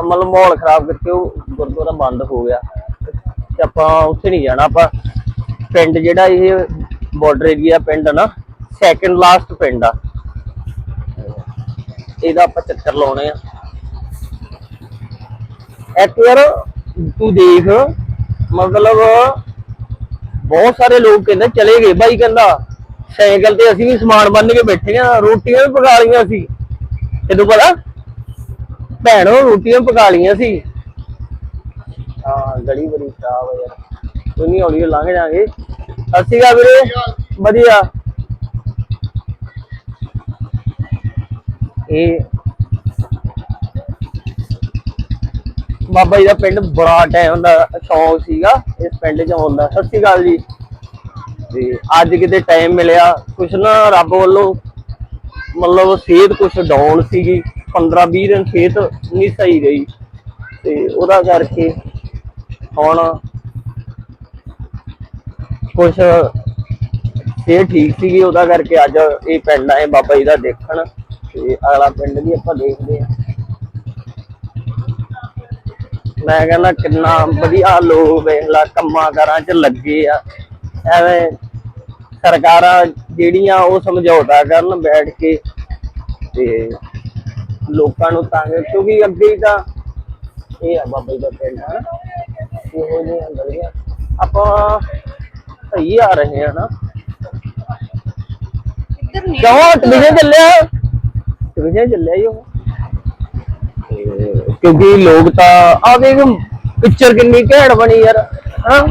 ਮਤਲਬ ਮਾਹੌਲ ਖਰਾਬ ਕਰਕੇ ਉਹ ਗੁਰਦੁਆਰਾ ਬੰਦ ਹੋ ਗਿਆ। ਤੇ ਆਪਾਂ ਉੱਥੇ ਨਹੀਂ ਜਾਣਾ, ਆਪਾਂ ਪਿੰਡ ਜਿਹੜਾ ਇਹ ਬਾਰਡਰ ਏਰੀਆ ਪਿੰਡ ਆ ਨਾ ਸੈਕੰਡ ਲਾਸਟ ਪਿੰਡ ਆ। ਇਹਦਾ ਆਪਾਂ ਚੱਕਰ ਲਾਉਣੇ ਆ। ਇੱਕ ਯਾਰ ਤੂੰ ਦੇਖ ਮਤਲਬ ਬਹੁਤ ਸਾਰੇ ਲੋਕ ਕਹਿੰਦੇ ਚਲੇ ਗਏ ਬਾਈ ਕਹਿੰਦਾ। ਸਾਈਕਲ ਤੇ ਅਸੀਂ ਵੀ ਸਮਾਨ ਬੰਨ ਕੇ ਬੈਠੇ ਆ ਰੋਟੀਆਂ ਵੀ ਪਕਾ ਲਈਆਂ ਸੀ। ਤੈਨੂੰ ਪਤਾ ਭੈਣੋ ਰੋਟੀਆਂ ਪਕਾ ਲਈਆਂ ਸੀ। ਹਾਂ ਗਲੀ ਬੜੀ ਖਰਾਬ ਹੈ ਯਾਰ। ਕੋਈ ਨਹੀਂ ਹੌਲੀ ਲੰਘ ਜਾਾਂਗੇ ਸ਼੍ਰੀ ਅਕਾਲ ਵੀਰੇ। ਵਧੀਆ। ਇਹ ਬਾਬਾ ਜੀ ਦਾ ਪਿੰਡ ਬੜਾ ਟਾਈਮ ਦਾ ਸ਼ੌਂਕ ਸੀਗਾ, ਇਸ ਪਿੰਡ 'ਚ ਆਉਣ ਦਾ। ਸਤਿ ਸ਼੍ਰੀ ਅਕਾਲ ਜੀ। ਤੇ ਅੱਜ ਕਿਤੇ ਟਾਈਮ ਮਿਲਿਆ, ਕੁਛ ਨਾ ਰੱਬ ਵੱਲੋਂ ਮਤਲਬ ਸਿਹਤ ਕੁਛ ਡਾਊਨ ਸੀਗੀ 15 20 ਦਿਨ ਸਿਹਤ ਨਹੀਂ ਸਹੀ ਰਹੀ। ਤੇ ਉਹਦਾ ਕਰਕੇ ਹੁਣ ਕੁਛ ਸਿਹਤ ਠੀਕ ਸੀਗੀ, ਉਹਦਾ ਕਰਕੇ ਅੱਜ ਇਹ ਪਿੰਡ ਆਏ, ਬਾਬਾ ਜੀ ਦਾ ਦੇਖਣ। ਤੇ ਅਗਲਾ ਪਿੰਡ ਵੀ ਆਪਾਂ ਦੇਖਦੇ ਹਾਂ। ਮੈਂ ਕਹਿੰਦਾ ਕਿੰਨਾ ਵਧੀਆ ਲੋਕ ਵੇਖ ਲਾ ਕੰਮਾਂ ਕਾਰਾਂ 'ਚ ਲੱਗੇ ਆ। ਐਵੇਂ ਸਰਕਾਰਾਂ ਜਿਹੜੀਆਂ ਉਹ ਸਮਝੌਤਾ ਕਰਨ ਬੈਠ ਕੇ ਤੇ ਲੋਕਾਂ ਨੂੰ ਤੰਗ ਕਿਉਂਕਿ ਅੱਗੇ ਹੀ ਤਾਂ ਇਹ ਆ ਬਾਬਾ ਜੀ ਦਾ ਪਿੰਡ ਹੈ ਇਹੋ ਜਿਹੀਆਂ ਗਲੀਆਂ ਆਪਾਂ ਸਹੀ ਆ ਰਹੇ ਆ ਨਾ। ਇੱਧਰ ਨਹੀਂ ਕਿਉਂ? ਟਿਵੀਜ਼ਨ ਚੱਲਿਆ? ਟਿਵੀਜ਼ਨ ਚੱਲਿਆ ਹੀ ਉਹ। ਤੇ ਕਿਉਂਕਿ ਲੋਕ ਤਾਂ ਆ ਦੇਖ ਪਿਕਚਰ ਕਿੰਨੀ ਘੈਂਟ ਬਣੀ ਯਾਰ, ਹਾਂ?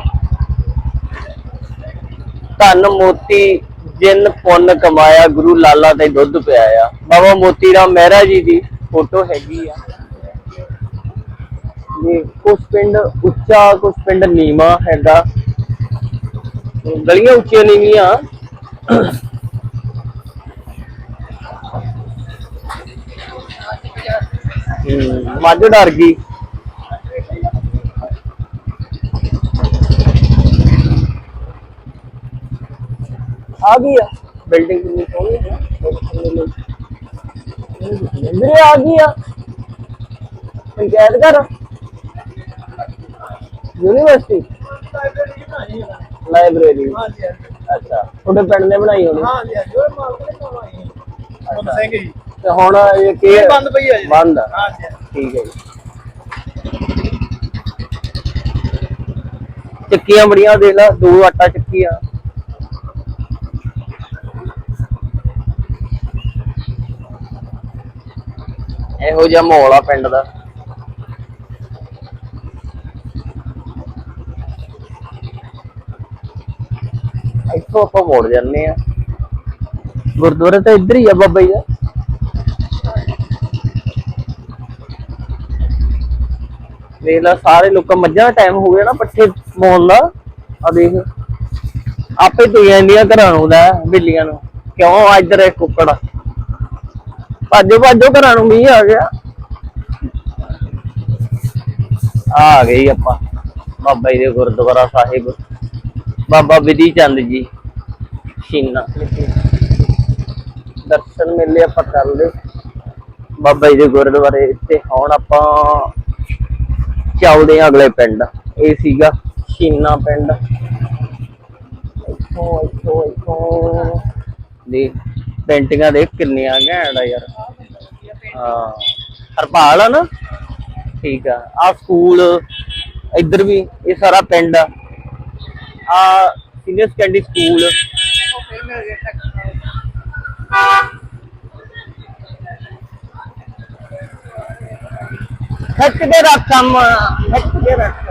ਧੰਨ ਮੋਤੀ, ਜਿਨ ਪੁੰਨ ਕਮਾਇਆ, ਗੁਰੂ ਲਾਲਾ ਤੇ ਦੁੱਧ ਪਿਆਇਆ। ਬਾਬਾ ਮੋਤੀ ਰਾਮ ਮਹਿਰਾ ਜੀ ਦੀ ਫੋਟੋ ਹੈਗੀ ਆ। ਇਹ ਕੁਛ ਪਿੰਡ ਉੱਚਾ, ਕੁਛ ਪਿੰਡ ਨੀਵਾ ਹੈਗਾ। ਗਲੀਆਂ ਉੱਚੀਆਂ ਨੀਵੀਆਂ। ਮੱਝ ਡਰ ਗਈ। ਆ ਗਈ ਆ। ਬਿਲਡਿੰਗ ਕਿੰਨੀ ਸੋਹਣੀ ਹੈ ਮੇਰੇ ਆ ਗਈ ਆ। ਪੰਚਾਇਤ ਘਰ ਯੂਨੀਵਰਸਿਟੀ ਲਾਇਬ੍ਰੇਰੀ ਅੱਛਾ। ਤੁਹਾਡੇ ਪਿੰਡ ਨੇ ਬਣਾਈ ਹੋਣੀ ਸਿੰਘ ਜੀ। ਤੇ ਹੁਣ ਇਹ ਕੀ ਹੈ? ਬੰਦ ਪਈ ਆ ਜੀ। ਬੰਦ ਆ। ਹਾਂਜੀ ਠੀਕ ਹੈ ਜੀ। ਚੱਕੀਆਂ ਬੜੀਆਂ ਦੇ ਲਾ ਦੋ ਆਟਾ ਚੱਕੀਆਂ। ਇਹੋ ਜਿਹਾ ਮਾਹੌਲ ਆ ਪਿੰਡ ਦਾ। ਇੱਥੋਂ ਆਪਾਂ ਮੋੜ ਜਾਂਦੇ ਆ ਗੁਰਦੁਆਰਾ ਤਾਂ ਇੱਧਰ ਹੀ ਆ ਬਾਬਾ ਜੀ ਦਾ। ਦੇਖ ਲੈ, ਸਾਰੇ ਲੋਕਾਂ ਮੱਝਾਂ ਦਾ ਟਾਈਮ ਹੋ ਗਿਆ ਨਾ ਪੱਠੇ ਮੋਲ ਦਾ। ਆ ਦੇਖ। ਆਪੇ ਤੁਰ ਜਾਂਦੀਆਂ ਘਰਾਂ ਨੂੰ ਲੈ, ਬਿੱਲੀਆਂ ਨੂੰ। ਕਿਉਂ? ਇੱਧਰ ਇੱਕ ਕੁੱਕੜ ਭਾਜੋ ਭਾਜੋ, ਘਰਾਂ ਨੂੰ ਮੀਂਹ ਆ ਗਿਆ। ਆ ਗਈ ਆਪਾਂ। ਬਾਬਾ ਜੀ ਦੇ ਗੁਰਦੁਆਰਾ ਸਾਹਿਬ। ਬਾਬਾ ਵਿਧੀ ਚੰਦ ਜੀ, ਸ਼ੀਨਾ। ਦਰਸ਼ਨ ਮੇਲੇ ਆਪਾਂ ਕਰ ਲਏ ਬਾਬਾ ਜੀ ਦੇ ਗੁਰਦੁਆਰੇ ਤੇ ਹੁਣ ਆਪਾਂ ਚੱਲਦੇ ਆ ਅਗਲੇ ਪਿੰਡ। ਇਹ ਸੀਗਾ ਸ਼ੀਨਾ ਪਿੰਡ। ਇੱਥੋਂ ਇੱਥੋਂ ਇੱਥੋਂ। ਦੇ ਪੈਂਟਿੰਗਾਂ ਦੇਖ ਕਿੰਨੀਆਂ ਘੈਂਟ ਆ ਯਾਰ। ਹਾਂ। ਹਰਪਾਲ ਆ ਨਾ? ਠੀਕ ਆ। ਆ ਸਕੂਲ, ਇੱਧਰ ਵੀ ਇਹ ਸਾਰਾ ਪਿੰਡ ਆ। ਆ ਸੀਨੀਅਰ ਸੈਕੰਡਰੀ ਸਕੂਲ ਉਹ ਫਿਰ ਮਿਲ ਗਿਆ ਟੱਕ ਹੱਕ ਦੇ ਰੱਖ ਕੰਮ ਹੱਕ ਦੇ ਰੱਖ।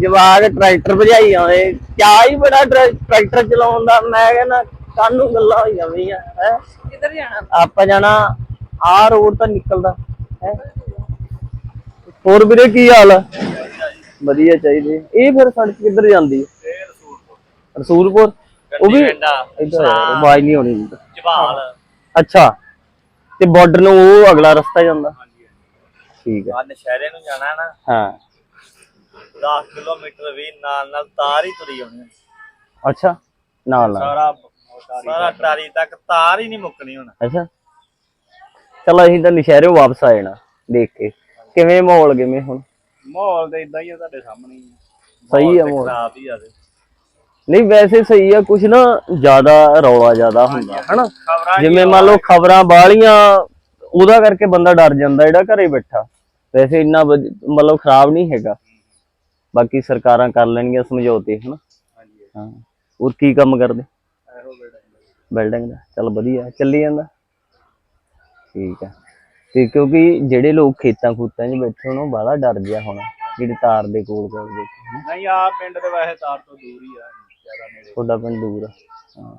ਜਵਾਗ ਟਰੈਕਟਰ ਭਜਾਈ ਆਉਂਦੇ ਕਿਆ ਹੀ ਬੜਾ ਟਰੈ- ਟਰੈਕਟਰ ਚਲਾਉਣ ਦਾ ਮੈਂ ਕਹਿੰਦਾ ਕਾਨੂੰ ਗੱਲਾਂ ਹੋਈ ਜਾਂਦੀਆਂ ਹੈ। ਕਿੱਧਰ ਜਾਣਾ? ਆਪਾਂ ਜਾਣਾ ਆ ਰੋਡ ਤਾਂ ਨਿਕਲਦਾ ਹੈ। ਹੋਰ ਵੀਰੇ ਕੀ ਹਾਲ ਆ? ਵਧੀਆ ਚਾਹੀਦੇ। ਇਹ ਫਿਰ ਸੜਕ ਕਿੱਧਰ ਜਾਂਦੀ? ਹੈ ਰਸੂਲਪੁਰ। ਉਹ ਵੀ ਇੱਧਰ ਆਵਾਜ਼ ਨਹੀਂ ਆਉਣੀ। ਜਵਾਲ। ਅੱਛਾ। ਤੇ ਬਾਰਡਰ ਨੂੰ ਉਹ ਅਗਲਾ ਰਸਤਾ ਜਾਂਦਾ। ਠੀਕ ਹੈ। ਆ ਨਸ਼ਹਿਰੇ ਨੂੰ ਜਾਣਾ ਨਾ। ਹਾਂ। 10 ਕਿਲੋਮੀਟਰ ਵੀ ਨਾਲ ਨਾਲ ਤਾਰ ਹੀ ਤੁਰੀ ਆਉਣੀ। ਅੱਛਾ। ਨਾਲ ਨਾਲ। ਸਾਰਾ ਸਾਰਾ ਟਰਾਲੀ ਤੱਕ ਤਾਰ ਹੀ ਨਹੀਂ ਮੁੱਕਣੀ ਹੁਣ। ਅੱਛਾ। ਚਲੋ ਅਸੀਂ ਤਾਂ ਨਸ਼ਹਿਰੇ ਵਾਪਸ ਆ ਜਾਣਾ ਦੇਖ ਕੇ। ਕਿਵੇਂ ਮਾਹੌਲ ਕਿਵੇਂ ਹੁਣ? ਮਾਹੌਲ ਤੇ ਇਦਾਂ ਹੀ ਆ ਤੁਹਾਡੇ ਸਾਹਮਣੇ ਹੀ। ਸਹੀ ਆ ਮਾਹੌਲ। ਖਰਾਬ ਹੀ ਆ ਤੇ। ਨਹੀਂ ਵੈਸੇ ਸਹੀ ਆ ਕੁਛ ਨਾ ਜ਼ਿਆਦਾ ਰੌਲਾ ਜ਼ਿਆਦਾ ਹੁੰਦਾ ਹਨਾ? ਜਿਵੇਂ ਮੰਨ ਲਓ ਖਬਰਾਂ ਬਾਹਲੀਆਂ ਉਹਦਾ ਕਰਕੇ ਬੰਦਾ ਡਰ ਜਾਂਦਾ ਜਿਹੜਾ ਘਰੇ ਬੈਠਾ। ਵੈਸੇ ਇੰਨਾ ਮਤਲਬ ਖਰਾਬ ਨਹੀਂ ਹੈਗਾ। ਬਾਕੀ ਸਰਕਾਰਾਂ ਕਰ ਲੈਣਗੀਆਂ ਸਮਝੌਤੇ ਹਨਾ? ਹਾਂਜੀ ਹਾਂ। ਹੋਰ ਕੀ ਕੰਮ ਕਰਦੇ? ਬਿਲਡਿੰਗ ਦਾ। ਚਲ ਵਧੀਆ ਚੱਲੀ ਜਾਂਦਾ। ਠੀਕ ਆ। ਤੇ ਕਿਉਂਕਿ ਜਿਹੜੇ ਲੋਕ ਖੇਤਾਂ ਖੂਤਾਂ 'ਚ ਬੈਠੇ ਹੋਣ ਉਹ ਬਾਹਲਾ ਡਰ ਗਿਆ ਹੋਣਾ ਜਿਹੜੇ ਤਾਰ ਦੇ ਕੋਲ ਕੋਲ ਬੈਠੇ। ਨਹੀਂ ਆ ਪਿੰਡ ਤੇ ਵੈਸੇ ਤਾਰ ਤੋਂ ਦੂਰ ਹੀ ਆ। ਜ਼ਿਆਦਾ ਨੇੜੇ। ਤੁਹਾਡਾ ਪਿੰਡ ਦੂਰ ਆ। ਹਾਂ।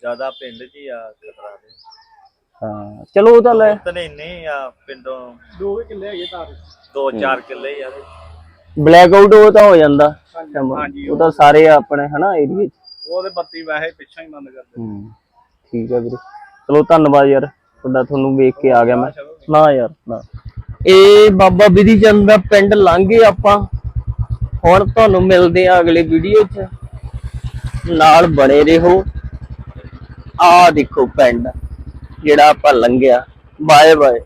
ਜ਼ਿਆਦਾ ਪਿੰਡ 'ਚ ਹੀ ਆ ਖਤਰਾ ਦੇ ਹਾਂ। ਚਲੋ ਉਹ ਤਾਂ ਲੈ। ਇਤਨੇ ਨਹੀਂ ਆ ਪਿੰਡੋਂ ਦੋ ਕਿੱਲੇ ਹੈਗੇ ਤਾਰ 2-4 ਕਿੱਲੇ ਹੀ ਆ ਤੇ। ਬਲੈਕ ਆਊਟ ਉਹ ਤਾਂ ਹੋ ਜਾਂਦਾ। ਹਾਂਜੀ, ਉਹ ਤਾਂ ਸਾਰੇ ਆਪਣੇ ਹਨਾ ਏਰੀਏ 'ਚ। ਉਹਦੇ ਬੱਤੀ ਵੈਸੇ ਪਿੱਛੋਂ ਹੀ ਬੰਦ ਕਰ ਦਿੰਦੇ ਹੂੰ। ਠੀਕ ਆ ਵੀਰੇ। ਚਲੋ ਧੰਨਵਾਦ ਯਾਰ। ਤੁਹਾਡਾ ਤੁਹਾਨੂੰ ਵੇਖ ਕੇ ਆ ਗਿਆ ਮੈਂ। ਨਾ ਯਾਰ ਨਾ। ਇਹ ਬਾਬਾ ਬਿਧੀ ਚੰਦ ਦਾ ਪਿੰਡ ਲੰਘੇ ਆਪਾਂ। ਹੁਣ ਤੁਹਾਨੂੰ ਮਿਲਦੇ ਆ ਅਗਲੇ ਵੀਡੀਓ 'ਚ। ਨਾਲ ਬਣੇ ਰਹੋ। ਆ ਦੇਖੋ ਪਿੰਡ ਜਿਹੜਾ ਆਪਾਂ ਲੰਘਿਆ। Bye bye